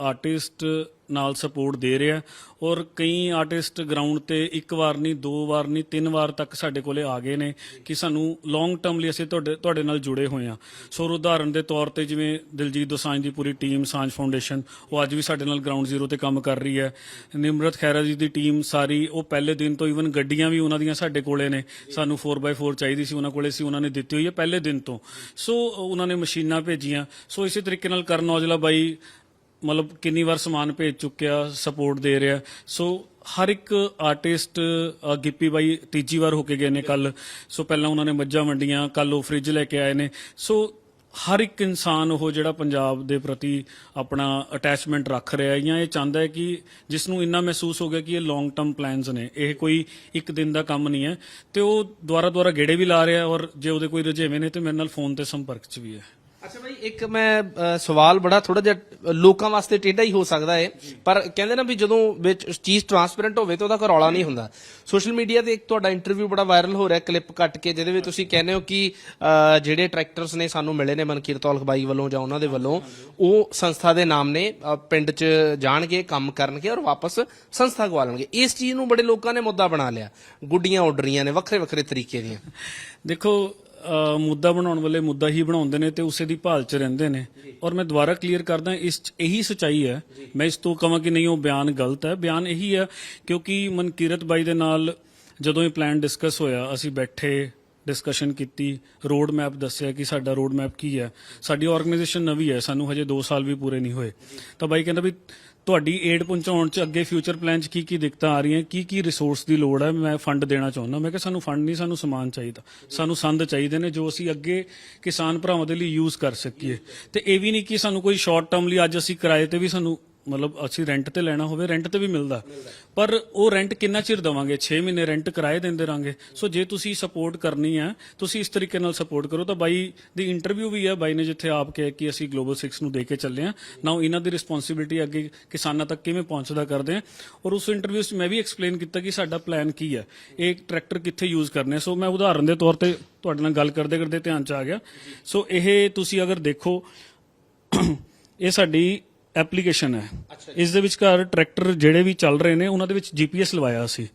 ਆਰਟਿਸਟ ਨਾਲ ਸਪੋਰਟ ਦੇ ਰਿਹਾ। ਔਰ ਕਈ ਆਰਟਿਸਟ ਗਰਾਊਂਡ ਤੇ ਇੱਕ ਵਾਰ ਨਹੀਂ, ਦੋ ਵਾਰ ਨਹੀਂ, ਤਿੰਨ ਵਾਰ ਤੱਕ ਸਾਡੇ ਕੋਲੇ ਆ ਗਏ ਨੇ ਕਿ ਸਾਨੂੰ ਲੌਂਗ ਟਰਮ ਲਈ ਅਸੀਂ ਤੁਹਾਡੇ ਤੁਹਾਡੇ ਨਾਲ ਜੁੜੇ ਹੋਏ ਹਾਂ। ਸੋ ਉਦਾਹਰਨ ਦੇ ਤੌਰ ਤੇ ਜਿਵੇਂ ਦਿਲਜੀਤ ਦੋਸਾਂਝ ਦੀ ਪੂਰੀ ਟੀਮ ਸਾਂਝ ਫਾਊਂਡੇਸ਼ਨ ਉਹ ਅੱਜ ਵੀ ਸਾਡੇ ਨਾਲ ਗਰਾਊਂਡ ਜ਼ੀਰੋ ਤੇ ਕੰਮ ਕਰ ਰਹੀ ਹੈ। ਨਿਮਰਤ ਖੈਰਾ ਜੀ ਦੀ ਟੀਮ ਸਾਰੀ, ਉਹ ਪਹਿਲੇ ਦਿਨ ਤੋਂ ਈਵਨ ਗੱਡੀਆਂ ਵੀ ਉਹਨਾਂ ਦੀਆਂ ਸਾਡੇ ਕੋਲੇ ਨੇ। ਸਾਨੂੰ 4x4 ਚਾਹੀਦੀ ਸੀ, ਉਹਨਾਂ ਕੋਲੇ ਸੀ, ਉਹਨਾਂ ਨੇ ਦਿੱਤੀ ਹੋਈ ਹੈ ਪਹਿਲੇ ਦਿਨ ਤੋਂ। ਸੋ, ਉਹਨਾਂ ਨੇ ਮਸ਼ੀਨਾਂ ਭੇਜੀਆਂ। ਸੋ ਇਸੇ ਤਰੀਕੇ ਨਾਲ ਕਰਨ ਔਜਲਾ ਬਾਈ ਮਤਲਬ ਕਿੰਨੀ ਵਾਰ ਸਮਾਨ ਭੇਜ ਚੁੱਕਿਆ ਸਪੋਰਟ ਦੇ ਰਿਹਾ। ਸੋ ਹਰ ਇੱਕ ਆਰਟਿਸਟ ਗਿੱਪੀ ਬਾਈ ਤੀਜੀ ਵਾਰ ਹੋ ਕੇ ਗਏ ਨੇ ਕੱਲ ਸੋ ਪਹਿਲਾਂ ਉਹਨਾਂ ਨੇ ਮੱਝਾਂ ਵੰਡੀਆਂ ਕੱਲ ਉਹ ਫ੍ਰਿਜ ਲੈ ਕੇ ਆਏ ਨੇ। ਸੋ ਹਰ ਇੱਕ ਇਨਸਾਨ ਉਹ ਜਿਹੜਾ ਪੰਜਾਬ ਦੇ ਪ੍ਰਤੀ ਆਪਣਾ ਅਟੈਚਮੈਂਟ ਰੱਖ ਰਿਹਾ ਹੈ ਜਾਂ ਇਹ ਚਾਹੁੰਦਾ ਹੈ ਕਿ ਜਿਸ ਨੂੰ ਇੰਨਾ ਮਹਿਸੂਸ ਹੋ ਗਿਆ ਕਿ ਇਹ ਲੌਂਗ ਟਰਮ ਪਲਾਨਸ ਨੇ। ਇਹ ਕੋਈ ਇੱਕ ਦਿਨ ਦਾ ਕੰਮ ਨਹੀਂ ਹੈ। ਤੇ ਉਹ ਦੁਆਰਾ ਦੁਆਰਾ ਗੇੜੇ ਵੀ ਲਾ ਰਿਹਾ ਔਰ ਜੇ ਉਹਦੇ ਕੋਈ ਰੁਝੇਵੇਂ ਨੇ ਤੇ ਮੇਰੇ ਨਾਲ ਫੋਨ ਤੇ ਸੰਪਰਕ 'ਚ ਵੀ ਹੈ। ਅੱਛਾ ਭਾਈ ਇੱਕ ਮੈਂ ਅ, ਸਵਾਲ ਬੜਾ ਥੋੜਾ ਜਿਹਾ ਲੋਕਾਂ ਵਾਸਤੇ ਟੇਢਾ ਹੀ ਹੋ ਸਕਦਾ ਹੈ ਪਰ ਕਹਿੰਦੇ ਨਾ ਵੀ ਜਦੋਂ ਵਿੱਚ ਚੀਜ਼ ਟਰਾਂਸਪੇਰੈਂਟ ਹੋਵੇ ਤਾਂ ਉਹਦਾ ਕੋਈ ਰੌਲਾ ਨਹੀਂ ਹੁੰਦਾ। ਸੋਸ਼ਲ ਮੀਡੀਆ ਤੇ ਇੱਕ ਤੁਹਾਡਾ ਇੰਟਰਵਿਊ ਬੜਾ ਵਾਇਰਲ ਹੋ ਰਿਹਾ ਕਲਿੱਪ ਕੱਟ ਕੇ ਜਿਹਦੇ ਵਿੱਚ ਤੁਸੀਂ ਕਹਿੰਦੇ ਹੋ ਕਿ ਅ, ਜਿਹੜੇ ਟਰੈਕਟਰਸ ਨੇ ਸਾਨੂੰ ਮਿਲੇ ਨੇ ਮਨਕੀਰਤ ਔਲਖ ਬਾਈ ਵੱਲੋਂ ਜਾਂ ਉਹਨਾਂ ਦੇ ਵੱਲੋਂ ਉਹ ਸੰਸਥਾ ਦੇ ਨਾਮ ਨੇ ਅ, ਪਿੰਡ 'ਚ ਜਾਣਗੇ ਕੰਮ ਕਰਨਗੇ ਔਰ ਵਾਪਸ ਸੰਸਥਾ ਗਵਾ ਲੈਣਗੇ ਇਸ ਚੀਜ਼ ਨੂੰ ਬੜੇ ਲੋਕਾਂ ਨੇ ਮੁੱਦਾ ਬਣਾ ਲਿਆ। ਗੁੱਡੀਆਂ ਉੱਡ ਰਹੀਆਂ ਨੇ ਵੱਖਰੇ ਵੱਖਰੇ ਤਰੀਕੇ ਦੀਆਂ। ਦੇਖੋ ਮੁੱਦਾ ਬਣਾਉਣ ਵਾਲੇ ਮੁੱਦਾ ਹੀ ਬਣਾਉਂਦੇ ਨੇ ਤੇ ਉਸੇ ਦੀ ਭਾਲ 'ਚ ਰਹਿੰਦੇ ਨੇ। ਔਰ ਮੈਂ ਦੁਬਾਰਾ ਕਲੀਅਰ ਕਰਦਾ ਇਸ 'ਚ ਇਹੀ ਸਚਾਈ ਹੈ। ਮੈਂ ਇਸ ਤੋਂ ਕਹਾਂ ਕਿ ਨਹੀਂ ਉਹ ਬਿਆਨ ਗਲਤ ਹੈ। ਬਿਆਨ ਇਹੀ ਹੈ ਕਿਉਂਕਿ ਮਨਕੀਰਤ ਬਾਈ ਦੇ ਨਾਲ ਜਦੋਂ ਇਹ ਪਲਾਨ ਡਿਸਕਸ ਹੋਇਆ ਅਸੀਂ ਬੈਠੇ ਡਿਸਕਸ਼ਨ ਕੀਤੀ ਰੋਡ ਮੈਪ ਦੱਸਿਆ ਕਿ ਸਾਡਾ ਰੋਡ ਮੈਪ ਕੀ ਹੈ। ਸਾਡੀ ਆਰਗੇਨਾਈਜੇਸ਼ਨ ਨਵੀਂ ਹੈ, ਸਾਨੂੰ ਹਜੇ 2 ਸਾਲ ਵੀ ਪੂਰੇ ਨਹੀਂ ਹੋਏ। ਤਾਂ ਬਾਈ ਕਹਿੰਦਾ ਵੀ ਤੁਹਾਡੀ ਏਡ ਪਹੁੰਚਾਉਣ ਚ ਅੱਗੇ ਫਿਊਚਰ ਪਲਾਨ ਚ ਕੀ ਕੀ ਦਿੱਕਤਾਂ ਆ ਰਹੀਆਂ ਕੀ ਕੀ ਰਿਸੋਰਸ ਦੀ ਲੋੜ ਹੈ, ਮੈਂ ਫੰਡ ਦੇਣਾ ਚਾਹੁੰਦਾ। ਮੈਂ ਕਿਹਾ ਸਾਨੂੰ ਫੰਡ ਨਹੀਂ, ਸਾਨੂੰ ਸਮਾਨ ਚਾਹੀਦਾ। ਸਾਨੂੰ ਸੰਦ ਚਾਹੀਦੇ ਨੇ ਜੋ ਅਸੀਂ ਅੱਗੇ ਕਿਸਾਨ ਭਰਾਵਾਂ ਦੇ ਲਈ ਯੂਜ਼ ਕਰ ਸਕੀਏ। ਤੇ ਇਹ ਵੀ ਨਹੀਂ ਕਿ ਸਾਨੂੰ ਕੋਈ ਸ਼ਾਰਟ ਟਰਮ ਲਈ ਅੱਜ ਅਸੀਂ ਕਿਰਾਏ ਤੇ ਵੀ ਸਾਨੂੰ ਮਤਲਬ ਅਸੀਂ ਰੈਂਟ ਤੇ ਲੈਣਾ ਹੋਵੇ ਰੈਂਟ ਤੇ ਵੀ ਮਿਲਦਾ। ਪਰ ਉਹ ਰੈਂਟ ਕਿੰਨਾ ਚਿਰ ਦਵਾਂਗੇ? 6 ਮਹੀਨੇ ਰੈਂਟ ਕਿਰਾਏ ਦਿੰਦੇ ਰਾਂਗੇ। ਸੋ ਜੇ ਤੁਸੀਂ ਸਪੋਰਟ ਕਰਨੀ ਹੈ, ਤੁਸੀਂ ਇਸ ਤਰੀਕੇ ਨਾਲ ਸਪੋਰਟ ਕਰੋ, ਤਾਂ ਬਾਈ ਦੀ ਇੰਟਰਵਿਊ ਵੀ ਹੈ। ਬਾਈ ਨੇ ਜਿੱਥੇ ਆਪ ਕਿਹਾ ਕਿ ਅਸੀਂ ਗਲੋਬਲ 6 ਨੂੰ ਦੇ ਕੇ ਚੱਲੇ ਹਾਂ। ਨਾਓ ਇਹਨਾਂ ਦੀ ਰਿਸਪੌਂਸਿਬਿਲਟੀ ਅੱਗੇ ਕਿਸਾਨਾਂ ਤੱਕ ਕਿਵੇਂ ਪਹੁੰਚਦਾ ਕਰਦੇ ਹਾਂ। ਔਰ ਉਸ ਇੰਟਰਵਿਊ 'ਚ ਮੈਂ ਵੀ ਐਕਸਪਲੇਨ ਕੀਤਾ ਕਿ ਸਾਡਾ ਪਲਾਨ ਕੀ ਹੈ। ਇਹ ਟਰੈਕਟਰ ਕਿੱਥੇ ਯੂਜ਼ ਕਰਨੇ ਸੋ ਮੈਂ ਉਦਾਹਰਨ ਦੇ ਤੌਰ ਤੇ ਤੁਹਾਡੇ ਨਾਲ ਗੱਲ ਕਰਦੇ ਕਰਦੇ ਧਿਆਨ 'ਚ ਆ ਗਿਆ। ਸੋ ਇਹ ਤੁਸੀਂ ਅਗਰ ਦੇਖੋ, ਇਹ ਸਾਡੀ ਐਪਲੀਕੇਸ਼ਨ ਹੈ। ਇਸ ਦੇ ਵਿਚਕਾਰ ਟਰੈਕਟਰ ਜਿਹੜੇ ਵੀ ਚੱਲ ਰਹੇ ਨੇ ਉਹਨਾਂ ਦੇ ਵਿੱਚ ਜੀਪੀਐਸ ਲਵਾਇਆ ਸੀ।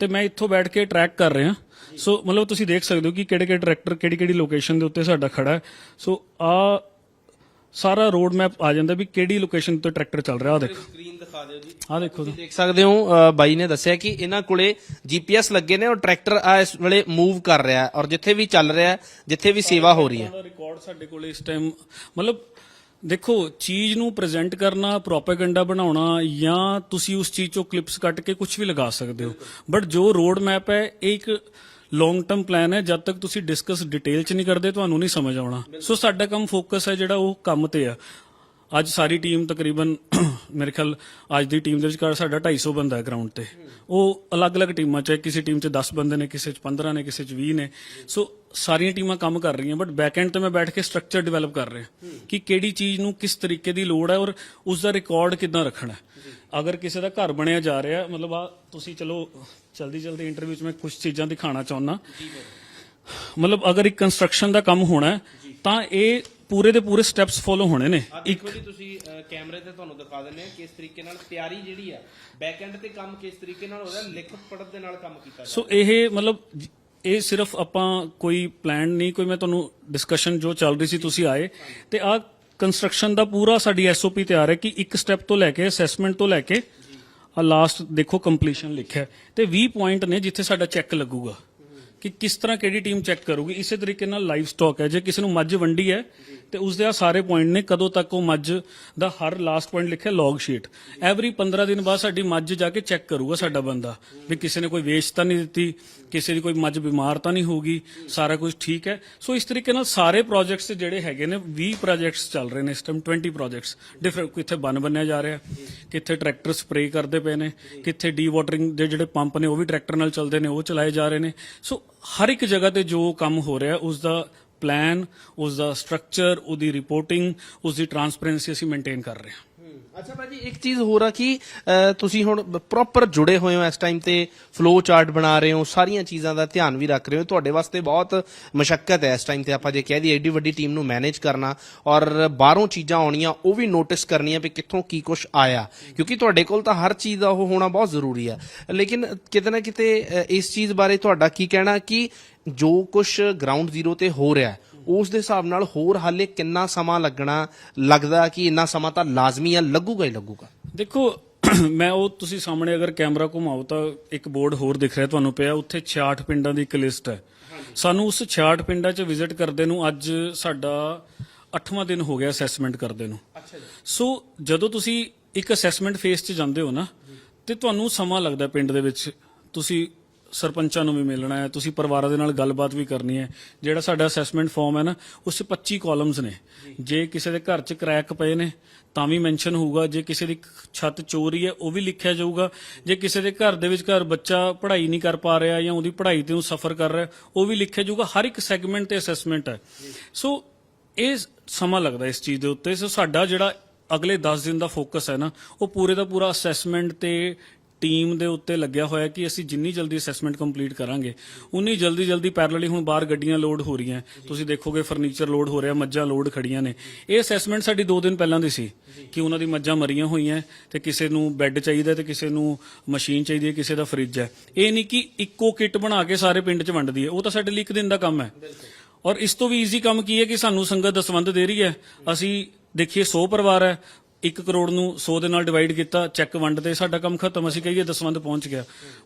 ਤੇ ਮੈਂ ਇੱਥੋਂ ਬੈਠ ਕੇ ਟਰੈਕ ਕਰ ਰਿਹਾ। ਸੋ ਮਤਲਬ ਤੁਸੀਂ ਦੇਖ ਸਕਦੇ ਹੋ ਕਿ ਕਿਹੜੇ ਕਿਹੜੇ ਟਰੈਕਟਰ ਕਿਹੜੀ ਕਿਹੜੀ ਲੋਕੇਸ਼ਨ ਦੇ ਉੱਤੇ ਸਾਡਾ ਖੜਾ ਹੈ। ਸੋ ਆ ਸਾਰਾ ਰੋਡ ਮੈਪ ਆ ਜਾਂਦਾ ਵੀ ਕਿਹੜੀ ਲੋਕੇਸ਼ਨ ਤੇ ਟਰੈਕਟਰ ਚੱਲ ਰਿਹਾ। ਆ ਦੇਖੋ। ਸਕਰੀਨ ਦਿਖਾ ਦਿਓ ਜੀ। ਆ ਦੇਖੋ ਦੇਖ ਸਕਦੇ ਹੋ ਬਾਈ ਨੇ ਦੱਸਿਆ ਕਿ ਇਹਨਾਂ ਕੋਲੇ ਜੀਪੀਐਸ ਲੱਗੇ ਨੇ ਔਰ ਟਰੈਕਟਰ ਆ ਇਸ ਵੇਲੇ ਮੂਵ ਕਰ ਰਿਹਾ ਔਰ ਜਿੱਥੇ ਵੀ ਚੱਲ ਰਿਹਾ ਜਿੱਥੇ ਵੀ ਸੇਵਾ ਹੋ ਰਹੀ ਹੈ। ਰਿਕਾਰਡ ਸਾਡੇ ਕੋਲ ਇਸ ਟਾਈਮ ਮਤਲਬ ਦੇਖੋ, ਚੀਜ਼ ਨੂੰ ਪ੍ਰੈਜ਼ੈਂਟ ਕਰਨਾ ਪ੍ਰੋਪਾਗੈਂਡਾ ਬਣਾਉਣਾ ਜਾਂ ਤੁਸੀਂ ਉਸ ਚੀਜ਼ ਚੋਂ ਕਲਿੱਪਸ ਕੱਟ ਕੇ ਕੁਝ ਵੀ ਲਗਾ ਸਕਦੇ ਹੋ। ਬਟ ਜੋ ਰੋਡ ਮੈਪ ਹੈ, ਇਹ ਇੱਕ ਲੌਂਗ ਟਰਮ ਪਲਾਨ ਹੈ, ਜਦ ਤੱਕ ਤੁਸੀਂ ਡਿਸਕਸ ਡਿਟੇਲ ਚ ਨਹੀਂ ਕਰਦੇ, ਤੁਹਾਨੂੰ ਨਹੀਂ ਸਮਝ ਆਉਣਾ। ਸੋ ਸਾਡਾ ਕੰਮ ਫੋਕਸ ਹੈ ਜਿਹੜਾ ਉਹ ਕੰਮ ਤੇ ਆ। ਅੱਜ ਸਾਰੀ ਟੀਮ ਤਕਰੀਬਨ ਮੇਰੇ ਖਿਆਲ ਅੱਜ ਦੀ ਟੀਮ ਦੇ ਵਿਚਕਾਰ ਘੱਟ ਸਾਡਾ 250 ਬੰਦਾ ਹੈ ਗਰਾਊਂਡ ਤੇ। ਉਹ ਅਲੱਗ-ਅਲੱਗ ਟੀਮਾਂ ਚ ਹੈ, ਕਿਸੇ ਟੀਮ ਚ 10 ਬੰਦੇ ਨੇ, ਕਿਸੇ ਚ 15 ਨੇ, ਕਿਸੇ ਚ 20 ਨੇ। ਸੋ ਸਾਰੀਆਂ ਟੀਮਾਂ ਕੰਮ ਕਰ ਰਹੀਆਂ ਬਟ ਬੈਕ ਐਂਡ ਤੇ ਮੈਂ ਬੈਠ ਕੇ ਸਟਰਕਚਰ ਡਿਵੈਲਪ ਕਰ ਰਿਹਾ। ਕਿ ਕਿਹੜੀ ਚੀਜ਼ ਨੂੰ ਕਿਸ ਤਰੀਕੇ ਦੀ ਲੋੜ ਹੈ ਔਰ ਉਸ ਦਾ ਰਿਕਾਰਡ ਕਿੱਦਾਂ ਰੱਖਣਾ ਅਗਰ ਕਿਸੇ ਦਾ ਘਰ ਬਣਿਆ ਜਾ ਰਿਹਾ, ਮਤਲਬ ਆ ਤੁਸੀਂ ਚਲੋ ਜਲਦੀ ਜਲਦੀ ਇੰਟਰਵਿਊ ਚ ਮੈਂ ਕੁਝ ਚੀਜ਼ਾਂ ਦਿਖਾਣਾ ਚਾਹੁੰਦਾ। ਮਤਲਬ ਅਗਰ ਇੱਕ ਕੰਸਟਰਕਸ਼ਨ ਦਾ ਕੰਮ ਹੋਣਾ ਤਾਂ ਇਹ ਪੂਰੇ ਦੇ ਪੂਰੇ ਸਟੈਪਸ ਫੋਲੋ ਹੋਣੇ ਨੇ। ਇੱਕ ਜੀ ਤੁਸੀਂ ਕੈਮਰੇ ਤੇ ਤੁਹਾਨੂੰ ਦਿਖਾ ਦਿੰਦੇ ਆ ਕਿਸ ਤਰੀਕੇ ਨਾਲ ਤਿਆਰੀ ਜਿਹੜੀ ਆ ਬੈਕ ਐਂਡ ਤੇ ਕੰਮ ਕਿਸ ਤਰੀਕੇ ਨਾਲ ਹੋ ਰਿਹਾ ਲਿਖਤ ਪੜਤ ਦੇ ਨਾਲ ਕੰਮ ਕੀਤਾ ਸੋ ਇਹ ਮਤਲਬ ਇਹ ਸਿਰਫ ਆਪਾਂ ਕੋਈ ਪਲਾਨ ਨਹੀਂ ਕੋਈ ਮੈਂ ਤੁਹਾਨੂੰ ਡਿਸਕਸ਼ਨ ਜੋ ਚੱਲ ਰਹੀ ਸੀ ਤੁਸੀਂ ਆਏ। ਤੇ ਆ ਕੰਸਟਰਕਸ਼ਨ ਦਾ ਪੂਰਾ ਸਾਡੀ ਐਸਓਪੀ ਤਿਆਰ ਹੈ ਕਿ ਇੱਕ ਸਟੈਪ ਤੋਂ ਲੈ ਕੇ ਅਸੈਸਮੈਂਟ ਤੋਂ ਲੈ ਕੇ ਆ ਲਾਸਟ ਦੇਖੋ ਕੰਪਲੀਸ਼ਨ ਲਿਖਿਆ। ਤੇ 20 ਪੁਆਇੰਟ ਨੇ ਜਿੱਥੇ ਸਾਡਾ ਚੈੱਕ ਲੱਗੂਗਾ। ਕਿ ਕਿਸ ਤਰ੍ਹਾਂ ਕਿਹੜੀ ਟੀਮ ਚੈੱਕ ਕਰੂਗੀ, ਇਸੇ ਤਰੀਕੇ ਨਾਲ ਲਾਈਵ ਸਟਾਕ ਹੈ। ਜੇ ਕਿਸੇ ਨੂੰ ਮੱਝ ਵੰਡੀ ਹੈ, ਤੇ ਉਸਦੇ ਆ ਸਾਰੇ ਪੁਆਇੰਟ ਨੇ, ਕਦੋਂ ਤੱਕ ਉਹ ਮੱਝ ਦਾ ਹਰ ਲਾਸਟ ਪੁਆਇੰਟ ਲਿਖਿਆ ਲੌਗ ਸ਼ੀਟ ਐਵਰੀ 15 ਦਿਨ ਬਾਅਦ ਸਾਡੀ ਮੱਝ ਜਾ ਕੇ ਚੈੱਕ ਕਰੂਗਾ ਸਾਡਾ ਬੰਦਾ, ਵੀ ਕਿਸੇ ਨੇ ਕੋਈ ਵੇਸਟ ਤਾਂ ਨਹੀਂ ਦਿੱਤੀ, ਕਿਸੇ ਦੀ ਕੋਈ ਮੱਝ ਬਿਮਾਰ ਤਾਂ ਨਹੀਂ ਹੋਊਗੀ, ਸਾਰਾ ਕੁਝ ਠੀਕ ਹੈ। ਸੋ ਇਸ ਤਰੀਕੇ ਨਾਲ ਸਾਰੇ ਪ੍ਰੋਜੈਕਟਸ ਜਿਹੜੇ ਹੈਗੇ ਨੇ 20 ਪ੍ਰੋਜੈਕਟਸ ਚੱਲ ਰਹੇ ਨੇ ਇਸ ਟਾਈਮ 20 ਪ੍ਰੋਜੈਕਟਸ ਡਿਫਰੈਂਟ ਕਿੱਥੇ ਬਨ ਬੰਨਿਆ ਜਾ ਰਿਹਾ, ਕਿੱਥੇ ਟਰੈਕਟਰ ਸਪਰੇਅ ਕਰਦੇ ਪਏ ਨੇ, ਕਿੱਥੇ ਡੀ ਵਾਟਰਿੰਗ ਦੇ ਜਿਹੜੇ ਪੰਪ ਨੇ, ਉਹ ਵੀ ਟਰੈਕਟਰ ਨਾਲ ਚੱਲਦੇ ਨੇ, ਉਹ ਚਲਾਏ ਜਾ ਰਹੇ ਨੇ। ਸੋ ਹਰ ਇੱਕ ਜਗ੍ਹਾ ਤੇ ਜੋ ਕੰਮ ਹੋ ਰਿਹਾ, ਉਸ ਦਾ ਪਲਾਨ ਉਸ ਦਾ ਸਟਰਕਚਰ ਉਹਦੀ ਰਿਪੋਰਟਿੰਗ ਉਸ ਦੀ ਟਰਾਂਸਪੇਰੈਂਸੀ ਅਸੀਂ ਮੇਨਟੇਨ ਕਰ ਰਹੇ ਹਾਂ। ਅੱਛਾ ਭਾਜੀ ਇੱਕ ਚੀਜ਼ ਹੋਰ ਆ ਕਿ ਤੁਸੀਂ ਹੁਣ ਪ੍ਰੋਪਰ ਜੁੜੇ ਹੋਏ ਹੋ ਇਸ ਟਾਈਮ ਤੇ ਫਲੋ ਚਾਰਟ ਬਣਾ ਰਹੇ ਹੋ ਸਾਰੀਆਂ ਚੀਜ਼ਾਂ ਦਾ ਧਿਆਨ ਵੀ ਰੱਖ ਰਹੇ ਹੋ। ਤੁਹਾਡੇ ਵਾਸਤੇ ਬਹੁਤ ਮੁਸ਼ਕਲ ਹੈ ਇਸ ਟਾਈਮ ਤੇ ਆਪਾਂ ਜੇ ਕਹਿ ਦਈਏ ਏਡੀ ਵੱਡੀ ਟੀਮ ਨੂੰ ਮੈਨੇਜ ਕਰਨਾ ਔਰ ਬਾਹਰੋਂ ਚੀਜ਼ਾਂ ਆਉਣੀਆਂ ਉਹ ਵੀ ਨੋਟਿਸ ਕਰਨੀਆਂ ਵੀ ਕਿੱਥੋਂ ਕੀ ਕੁਝ ਆਇਆ। ਕਿਉਂਕਿ ਤੁਹਾਡੇ ਕੋਲ ਤਾਂ ਹਰ ਚੀਜ਼ ਦਾ ਉਹ ਹੋਣਾ ਬਹੁਤ ਜ਼ਰੂਰੀ ਆ ਲੇਕਿਨ ਕਿਤੇ ਨਾ ਕਿਤੇ ਇਸ ਚੀਜ਼ ਬਾਰੇ ਤੁਹਾਡਾ ਕੀ ਕਹਿਣਾ ਕਿ ਜੋ ਕੁਝ ਗਰਾਊਂਡ ਜ਼ੀਰੋ ਤੇ ਹੋ ਰਿਹਾ ਹੈ, ਉਸ ਦੇ ਹਿਸਾਬ ਨਾਲ ਹੋਰ ਹਾਲੇ ਕਿੰਨਾ ਸਮਾਂ ਲੱਗਣਾ ਲੱਗਦਾ ਕਿ ਇੰਨਾ ਸਮਾਂ ਤਾਂ ਲਾਜ਼ਮੀ ਆ ਲੱਗੂਗਾ ਹੀ ਲੱਗੂਗਾ। ਦੇਖੋ ਮੈਂ ਉਹ ਤੁਸੀਂ ਸਾਹਮਣੇ ਅਗਰ ਕੈਮਰਾ ਘੁਮਾਓ ਤਾਂ ਇੱਕ ਬੋਰਡ ਹੋਰ ਦਿਖ ਰਿਹਾ ਤੁਹਾਨੂੰ ਪਿਆ ਉੱਥੇ 66 ਪਿੰਡਾਂ ਦੀ ਇੱਕ ਲਿਸਟ ਹੈ। ਸਾਨੂੰ ਉਸ 66 ਪਿੰਡਾਂ 'ਚ ਵਿਜ਼ਿਟ ਕਰਦੇ ਨੂੰ ਅੱਜ ਸਾਡਾ 8ਵਾਂ ਦਿਨ ਹੋ ਗਿਆ ਅਸੈਸਮੈਂਟ ਕਰਦੇ ਨੂੰ। ਅੱਛਾ ਜੀ। ਸੋ ਜਦੋਂ ਤੁਸੀਂ ਇੱਕ ਅਸੈਸਮੈਂਟ ਫੇਸ 'ਚ ਜਾਂਦੇ ਹੋ ਨਾ ਤੇ ਤੁਹਾਨੂੰ ਸਮਾਂ ਲੱਗਦਾ ਪਿੰਡ ਦੇ ਵਿੱਚ। ਤੁਸੀਂ ਸਰਪੰਚਾਂ ਨੂੰ ਵੀ ਮਿਲਣਾ ਹੈ, ਤੁਸੀਂ ਪਰਿਵਾਰਾਂ ਦੇ ਨਾਲ ਗੱਲਬਾਤ ਵੀ ਕਰਨੀ ਹੈ। ਜਿਹੜਾ ਸਾਡਾ ਅਸੈਸਮੈਂਟ ਫਾਰਮ ਹੈ ਨਾ, ਉਸ 'ਚ 25 ਕਾਲਮਸ ਨੇ। ਜੇ ਕਿਸੇ ਦੇ ਘਰ 'ਚ ਕ੍ਰੈਕ ਪਏ ਨੇ, ਤਾਂ ਵੀ ਮੈਂਸ਼ਨ ਹੋਊਗਾ। ਜੇ ਕਿਸੇ ਦੀ ਛੱਤ ਚੋਰੀ ਹੈ, ਉਹ ਵੀ ਲਿਖਿਆ ਜਾਊਗਾ। ਜੇ ਕਿਸੇ ਦੇ ਘਰ ਦੇ ਵਿੱਚ ਘਰ ਬੱਚਾ ਪੜ੍ਹਾਈ ਨਹੀਂ ਕਰ ਪਾ ਰਿਹਾ ਜਾਂ ਉਹਦੀ ਪੜ੍ਹਾਈ ਤੇ ਉਹ ਸਫਰ ਕਰ ਰਿਹਾ, ਉਹ ਵੀ ਲਿਖਿਆ ਜਾਊਗਾ। ਹਰ ਇੱਕ ਸੈਗਮੈਂਟ ਤੇ ਅਸੈਸਮੈਂਟ ਹੈ। ਸੋ, ਇਹ ਸਮਾਂ ਲੱਗਦਾ ਇਸ ਚੀਜ਼ ਦੇ ਉੱਤੇ। ਸੋ ਸਾਡਾ ਜਿਹੜਾ ਅਗਲੇ 10 ਦਿਨ ਦਾ ਫੋਕਸ ਹੈ ਨਾ, ਉਹ ਪੂਰੇ ਦਾ ਪੂਰਾ ਅਸੈਸਮੈਂਟ ਤੇ ਟੀਮ ਦੇ ਉੱਤੇ ਲੱਗਿਆ ਹੋਇਆ ਕਿ ਅਸੀਂ ਜਿੰਨੀ ਜਲਦੀ ਅਸੈਸਮੈਂਟ ਕੰਪਲੀਟ ਕਰਾਂਗੇ, ਉਨੀ ਜਲਦੀ ਜਲਦੀ ਪੈਰਲਲੀ ਹੁਣ ਬਾਹਰ ਗੱਡੀਆਂ ਲੋਡ ਹੋ ਰਹੀਆਂ। ਤੁਸੀਂ ਦੇਖੋਗੇ ਫਰਨੀਚਰ ਲੋਡ ਹੋ ਰਿਹਾ, ਮੱਝਾਂ ਲੋਡ ਖੜੀਆਂ ਨੇ। ਇਹ ਅਸੈਸਮੈਂਟ ਸਾਡੀ 2 ਦਿਨ ਪਹਿਲਾਂ ਦੀ ਸੀ ਕਿ ਉਹਨਾਂ ਦੀ ਮੱਝਾਂ ਮਰੀਆਂ ਹੋਈਆਂ ਤੇ ਕਿਸੇ ਨੂੰ ਬੈੱਡ ਚਾਹੀਦਾ ਤੇ ਕਿਸੇ ਨੂੰ ਮਸ਼ੀਨ ਚਾਹੀਦੀ ਹੈ, ਕਿਸੇ ਦਾ ਫ੍ਰਿਜ ਹੈ। ਇਹ ਨਹੀਂ ਕਿ ਇੱਕੋ ਕਿੱਟ ਬਣਾ ਕੇ ਸਾਰੇ ਪਿੰਡ 'ਚ ਵੰਡਦੀ ਹੈ, ਉਹ ਤਾਂ ਸਾਡੇ ਲਈ ਇੱਕ ਦਿਨ ਦਾ ਕੰਮ ਹੈ। ਔਰ ਇਸ ਤੋਂ ਵੀ ਈਜ਼ੀ ਕੰਮ ਕੀ ਹੈ ਕਿ ਸਾਨੂੰ ਸੰਗਤ ਦਸਵੰਦ ਦੇ ਰਹੀ ਹੈ। ਅਸੀਂ ਦੇਖੀਏ 100 ਪਰਿਵਾਰ ਹੈ 1 ਕਰੋੜ ਨੂੰ 100 ਦੇ ਨਾਲ ਡਿਵਾਈਡ ਕੀਤਾ ਚੈੱਕ ਵੰਡ 'ਤੇ ਸਾਡਾ ਕੰਮ ਖਤਮ, ਅਸੀਂ ਕਹੀਏ ਦਸਵੰਦ ਪਹੁੰਚ ਗਿਆ।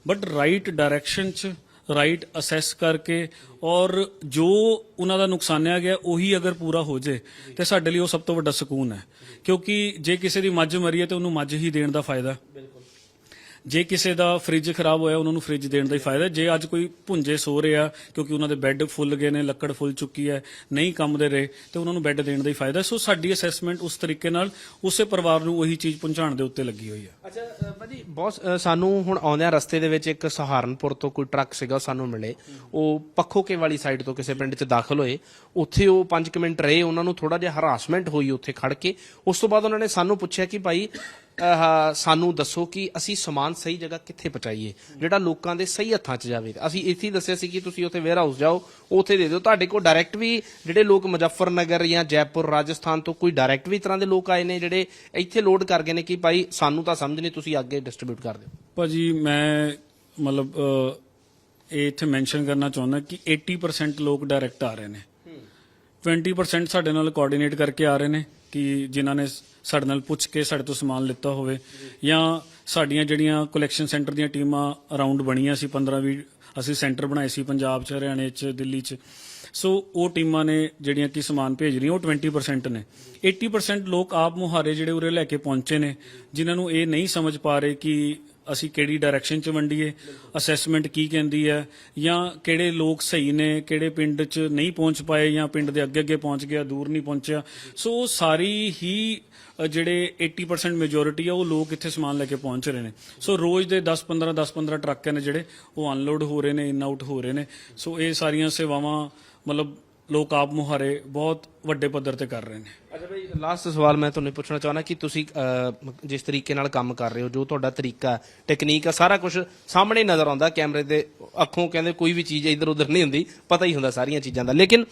ਬਟ ਰਾਈਟ ਡਾਇਰੈਕਸ਼ਨ 'ਚ ਰਾਈਟ ਅਸੈਸ ਕਰਕੇ ਔਰ ਜੋ ਉਹਨਾਂ ਦਾ ਨੁਕਸਾਨਿਆ ਗਿਆ, ਉਹੀ ਅਗਰ ਪੂਰਾ ਹੋ ਜੇ, ਤੇ ਸਾਡੇ ਲਈ ਉਹ ਸਭ ਤੋਂ ਵੱਡਾ ਸਕੂਨ ਹੈ। ਕਿਉਂਕਿ ਜੇ ਕਿਸੇ ਦੀ ਮੱਝ ਮਰੀ ਹੈ ਤੇ ਉਹਨੂੰ ਮੱਝ ਹੀ ਦੇਣ ਦਾ ਫਾਇਦਾ। ਜੇ ਕਿਸੇ ਦਾ ਫ੍ਰਿਜ ਖਰਾਬ ਹੋਇਆ ਉਹਨਾਂ ਨੂੰ ਫ੍ਰਿਜ ਦੇਣ ਦਾ ਹੀ ਫਾਇਦਾ ਹੈ। ਜੇ ਅੱਜ ਕੋਈ ਭੁੰਜੇ ਸੋ ਰਿਹਾ ਕਿਉਂਕਿ ਉਹਨਾਂ ਦੇ ਬੈੱਡ ਫੁੱਲ ਗਏ ਨੇ ਲੱਕੜ ਫੁੱਲ ਚੁੱਕੀ ਹੈ ਨਹੀਂ ਕੰਮ ਦੇ ਰਹੇ ਤੇ ਉਹਨਾਂ ਨੂੰ ਬੈੱਡ ਦੇਣ ਦਾ ਹੀ ਫਾਇਦਾ ਹੈ। ਸੋ ਸਾਡੀ ਅਸੈਸਮੈਂਟ ਉਸ ਤਰੀਕੇ ਨਾਲ ਉਸੇ ਪਰਿਵਾਰ ਨੂੰ ਉਹੀ ਚੀਜ਼ ਪਹੁੰਚਾਉਣ ਦੇ ਉੱਤੇ ਲੱਗੀ ਹੋਈ ਹੈ ਅੱਛਾ ਅ, ਭਾਜੀ ਬਹੁਤ ਅ, ਸਾਨੂੰ ਹੁਣ ਆਉਂਦਿਆਂ ਰਸਤੇ ਦੇ ਵਿੱਚ ਇੱਕ ਸਹਾਰਨਪੁਰ ਤੋਂ ਕੋਈ ਟਰੱਕ ਸੀਗਾ ਉਹ ਸਾਨੂੰ ਮਿਲੇ ਉਹ ਪੱਖੋਕੇ ਵਾਲੀ ਸਾਈਡ ਤੋਂ ਕਿਸੇ ਪਿੰਡ 'ਚ ਦਾਖਲ ਹੋਏ ਉੱਥੇ ਉਹ 5 ਮਿੰਟ ਰਹੇ ਉਹਨਾਂ ਨੂੰ ਥੋੜਾ ਜਿਹਾ ਹਰਾਸਮੈਂਟ ਹੋਈ ਉੱਥੇ ਖੜ ਕੇ ਉਸ ਤੋਂ ਬਾਅਦ ਉਹਨਾਂ ਨੇ ਸਾਨੂੰ ਪੁੱਛਿਆ ਕਿ ਭਾਈ ਸਾਨੂੰ ਦੱਸੋ ਕਿ ਅਸੀਂ ਸਮਾਨ ਸਹੀ ਜਗ੍ਹਾ ਕਿੱਥੇ ਪਹੁੰਚਾਈਏ ਜਿਹੜਾ ਲੋਕਾਂ ਦੇ ਸਹੀ ਹੱਥਾਂ 'ਚ ਜਾਵੇ। ਅਸੀਂ ਇੱਥੇ ਦੱਸਿਆ ਸੀ ਕਿ ਤੁਸੀਂ ਉੱਥੇ ਵੇਅਰ ਹਾਊਸ ਜਾਓ ਉੱਥੇ ਦੇ ਦਿਓ। ਤੁਹਾਡੇ ਕੋਲ ਡਾਇਰੈਕਟ ਵੀ ਜਿਹੜੇ ਲੋਕ ਮੁਜ਼ੱਫਰਨਗਰ ਜਾਂ ਜੈਪੁਰ ਰਾਜਸਥਾਨ ਤੋਂ ਕੋਈ ਡਾਇਰੈਕਟ ਵੀ ਤਰ੍ਹਾਂ ਦੇ ਲੋਕ ਆਏ ਨੇ ਜਿਹੜੇ ਇੱਥੇ ਲੋਡ ਕਰ ਗਏ ਨੇ ਕਿ ਭਾਈ ਸਾਨੂੰ ਤਾਂ ਸਮਝ ਨਹੀਂ ਤੁਸੀਂ ਅੱਗੇ ਡਿਸਟ੍ਰੀਬਿਊਟ ਕਰ ਦਿਓ। ਭਾਜੀ ਮੈਂ ਮਤਲਬ ਇਹ ਇੱਥੇ ਮੈਂਸ਼ਨ ਕਰਨਾ ਚਾਹੁੰਦਾ ਕਿ 80% ਲੋਕ ਡਾਇਰੈਕਟ ਆ ਰਹੇ ਨੇ। 20% ਸਾਡੇ ਨਾਲ ਕੋਆਰਡੀਨੇਟ ਕਰਕੇ ਆ ਰਹੇ ਨੇ ਕਿ ਜਿਨ੍ਹਾਂ ਨੇ ਸਾਡੇ ਨਾਲ ਪੁੱਛ ਕੇ ਸਾਡੇ ਤੋਂ ਸਮਾਨ ਲਿੱਤਾ ਹੋਵੇ ਜਾਂ ਸਾਡੀਆਂ ਜਿਹੜੀਆਂ ਕਲੈਕਸ਼ਨ ਸੈਂਟਰ ਦੀਆਂ ਟੀਮਾਂ ਅਰਾਊਂਡ ਬਣੀਆਂ ਸੀ 15 20 ਅਸੀਂ ਸੈਂਟਰ ਬਣਾਏ ਸੀ, ਪੰਜਾਬ 'ਚ, ਹਰਿਆਣੇ 'ਚ, ਦਿੱਲੀ 'ਚ। ਸੋ ਉਹ ਟੀਮਾਂ ਨੇ ਜਿਹੜੀਆਂ ਕਿ ਸਮਾਨ ਭੇਜ ਰਹੀਆਂ, ਉਹ 20% ਨੇ। 80% ਲੋਕ ਆਪ ਮੁਹਾਰੇ ਜਿਹੜੇ ਉਰੇ ਲੈ ਕੇ ਪਹੁੰਚੇ ਨੇ, ਜਿਨ੍ਹਾਂ ਨੂੰ ਇਹ ਨਹੀਂ ਸਮਝ ਪਾ ਰਹੇ ਕਿ ਅਸੀਂ ਕਿਹੜੀ ਡਾਇਰੈਕਸ਼ਨ 'ਚ ਵੰਡੀਏ ਅਸੈਸਮੈਂਟ ਕੀ ਕਹਿੰਦੀ ਹੈ ਜਾਂ ਕਿਹੜੇ ਲੋਕ ਸਹੀ ਨੇ ਕਿਹੜੇ ਪਿੰਡ 'ਚ ਨਹੀਂ ਪਹੁੰਚ ਪਾਏ ਜਾਂ ਪਿੰਡ ਦੇ ਅੱਗੇ ਅੱਗੇ ਪਹੁੰਚ ਗਿਆ ਦੂਰ ਨਹੀਂ ਪਹੁੰਚਿਆ। ਸੋ ਉਹ ਸਾਰੀ ਹੀ ਅ, ਜਿਹੜੇ 80% ਮੈਜੋਰਿਟੀ ਆ ਉਹ ਲੋਕ ਇੱਥੇ ਸਮਾਨ ਲੈ ਕੇ ਪਹੁੰਚ ਰਹੇ ਨੇ। ਸੋ ਰੋਜ਼ ਦੇ 10 15 10 15 ਟਰੱਕ ਨੇ ਜਿਹੜੇ ਉਹ ਅਨਲੋਡ ਹੋ ਰਹੇ ਨੇ ਇਨ ਆਊਟ ਹੋ ਰਹੇ ਨੇ। ਸੋ ਇਹ ਸਾਰੀਆਂ ਸੇਵਾਵਾਂ ਮਤਲਬ ਲੋਕ ਆਪ ਮੁਹਾਰੇ ਬਹੁਤ ਵੱਡੇ ਪੱਧਰ ਤੇ ਕਰ ਰਹੇ ਨੇ। ਅੱਛਾ ਭਾਈ ਲਾਸਟ ਸਵਾਲ ਮੈਂ ਤੁਹਾਨੂੰ ਪੁੱਛਣਾ ਚਾਹੁੰਦਾ ਕਿ ਤੁਸੀਂ ਅਹ, ਜਿਸ ਤਰੀਕੇ ਨਾਲ ਕੰਮ ਕਰ ਰਹੇ ਹੋ ਜੋ ਤੁਹਾਡਾ ਤਰੀਕਾ ਟੈਕਨੀਕ ਆ ਸਾਰਾ ਕੁਝ ਸਾਹਮਣੇ ਨਜ਼ਰ ਆਉਂਦਾ ਕੈਮਰੇ ਦੇ ਅੱਖੋਂ ਕਹਿੰਦੇ ਕੋਈ ਵੀ ਚੀਜ਼ ਇੱਧਰ ਉੱਧਰ ਨਹੀਂ ਹੁੰਦੀ ਪਤਾ ਹੀ ਹੁੰਦਾ ਸਾਰੀਆਂ ਚੀਜ਼ਾਂ ਦਾ। ਲੇਕਿਨ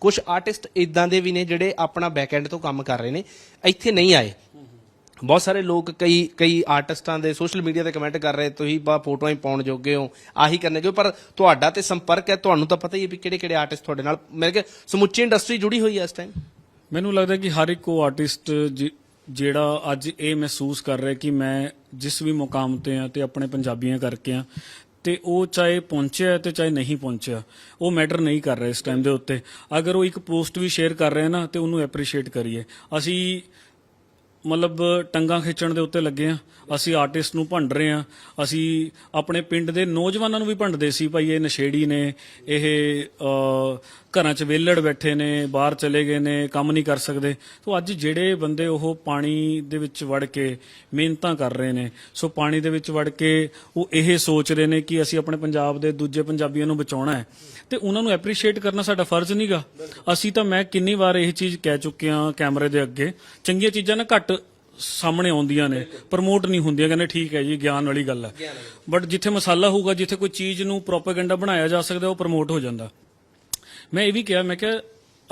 ਕੁਝ ਆਰਟਿਸਟ ਇਦਾਂ ਦੇ ਵੀ ਨੇ ਜਿਹੜੇ ਆਪਣਾ ਬੈਕਐਂਡ ਤੋਂ ਕੰਮ ਕਰ ਰਹੇ ਨੇ ਇੱਥੇ ਨਹੀਂ ਆਏ। ਬਹੁਤ ਸਾਰੇ ਲੋਕ ਕਈ ਕਈ ਆਰਟਿਸਟਾਂ ਦੇ ਸੋਸ਼ਲ ਮੀਡੀਆ ਤੇ ਕਮੈਂਟ ਕਰ ਰਹੇ, ਤੁਸੀਂ ਬਾ ਫੋਟੋਆਂ ਹੀ ਪਾਉਣ ਜੋਗੇ ਹੋ, ਆਹੀ ਕਰਨੇ ਜੋ ਪਰ ਤੁਹਾਡਾ ਤੇ ਸੰਪਰਕ ਹੈ, ਤੁਹਾਨੂੰ ਤਾਂ ਪਤਾ ਹੀ ਹੈ ਵੀ ਕਿਹੜੇ ਕਿਹੜੇ ਆਰਟਿਸਟ ਤੁਹਾਡੇ ਨਾਲ, ਮੇਰੇ ਕਿ ਸਮੁੱਚੀ ਇੰਡਸਟਰੀ ਜੁੜੀ ਹੋਈ ਹੈ ਇਸ ਟਾਈਮ ਮੈਨੂੰ ਲੱਗਦਾ ਕਿ ਹਰ ਇੱਕ ਉਹ ਆਰਟਿਸਟ ਜਿਹੜਾ ਅੱਜ ਇਹ ਮਹਿਸੂਸ ਕਰ ਰਿਹਾ ਕਿ ਮੈਂ ਜਿਸ ਵੀ ਮੁਕਾਮ ਤੇ ਆ ਤੇ ਆਪਣੇ ਪੰਜਾਬੀਆਂ ਕਰਕੇ ਆ ਤੇ ਉਹ ਚਾਹੇ ਪਹੁੰਚਿਆ ਹੈ ਤੇ ਚਾਹੇ ਨਹੀਂ ਪਹੁੰਚਿਆ, ਉਹ ਮੈਟਰ ਨਹੀਂ ਕਰ ਰਿਹਾ ਇਸ ਟਾਈਮ ਦੇ ਉੱਤੇ। ਅਗਰ ਉਹ ਇੱਕ ਪੋਸਟ ਵੀ ਸ਼ੇਅਰ ਕਰ ਰਿਹਾ ਨਾ, ਤੇ ਉਹਨੂੰ ਐਪਰੀਸ਼ੀਏਟ ਕਰੀਏ। ਅਸੀਂ ਮਤਲਬ ਟੰਗਾ ਖਿੱਚਣ ਦੇ ਉੱਤੇ ਲੱਗੇ ਆ। ਅਸੀਂ ਆਰਟਿਸਟ ਨੂੰ ਭੰਡ ਰਹੇ ਆ ਅਸੀਂ ਆਪਣੇ ਪਿੰਡ ਦੇ ਨੌਜਵਾਨਾਂ ਨੂੰ ਵੀ ਭੰਡਦੇ ਸੀ ਭਾਈ, ਇਹ ਨਸ਼ੇੜੀ ਨੇ, ਇਹ ਘਰਾਂ 'ਚ ਵਿਹਲੜ ਬੈਠੇ ਨੇ, ਬਾਹਰ ਚਲੇ ਗਏ ਨੇ, ਕੰਮ ਨਹੀਂ ਕਰ ਸਕਦੇ। ਸੋ ਅੱਜ ਜਿਹੜੇ ਬੰਦੇ ਉਹ ਪਾਣੀ ਦੇ ਵਿੱਚ ਵੜ ਕੇ ਮਿਹਨਤਾਂ ਕਰ ਰਹੇ ਨੇ, ਸੋ ਪਾਣੀ ਦੇ ਵਿੱਚ ਵੜ ਕੇ ਉਹ ਇਹ ਸੋਚ ਰਹੇ ਨੇ ਕਿ ਅਸੀਂ ਆਪਣੇ ਪੰਜਾਬ ਦੇ ਦੂਜੇ ਪੰਜਾਬੀਆਂ ਨੂੰ ਬਚਾਉਣਾ ਹੈ। ਤੇ ਉਹਨਾਂ ਨੂੰ ਐਪਰੀਸ਼ੀਏਟ ਕਰਨਾ ਸਾਡਾ ਫਰਜ਼ ਨਹੀਂਗਾ ਅਸੀਂ ਤਾਂ ਮੈਂ ਕਿੰਨੀ ਵਾਰ ਇਹ ਚੀਜ਼ ਕਹਿ ਚੁੱਕਿਆ ਕੈਮਰੇ ਦੇ ਅੱਗੇ, ਚੰਗੀਆਂ ਚੀਜ਼ਾਂ ਨਾ ਘੱਟ ਸਾਹਮਣੇ ਆਉਂਦੀਆਂ ਨੇ ਪ੍ਰਮੋਟ ਨਹੀਂ ਹੁੰਦੀਆਂ ਕਹਿੰਦੇ ਠੀਕ ਹੈ ਜੀ ਗਿਆਨ ਵਾਲੀ ਗੱਲ ਹੈ। ਬਟ ਜਿੱਥੇ ਮਸਾਲਾ ਹੋਊਗਾ ਜਿੱਥੇ ਕੋਈ ਚੀਜ਼ ਨੂੰ ਪ੍ਰੋਪਾਗੈਂਡਾ ਬਣਾਇਆ ਜਾ ਸਕਦਾ ਉਹ ਪ੍ਰਮੋਟ ਹੋ ਜਾਂਦਾ। ਮੈਂ ਇਹ ਵੀ ਕਿਹਾ ਮੈਂ ਕਿਹਾ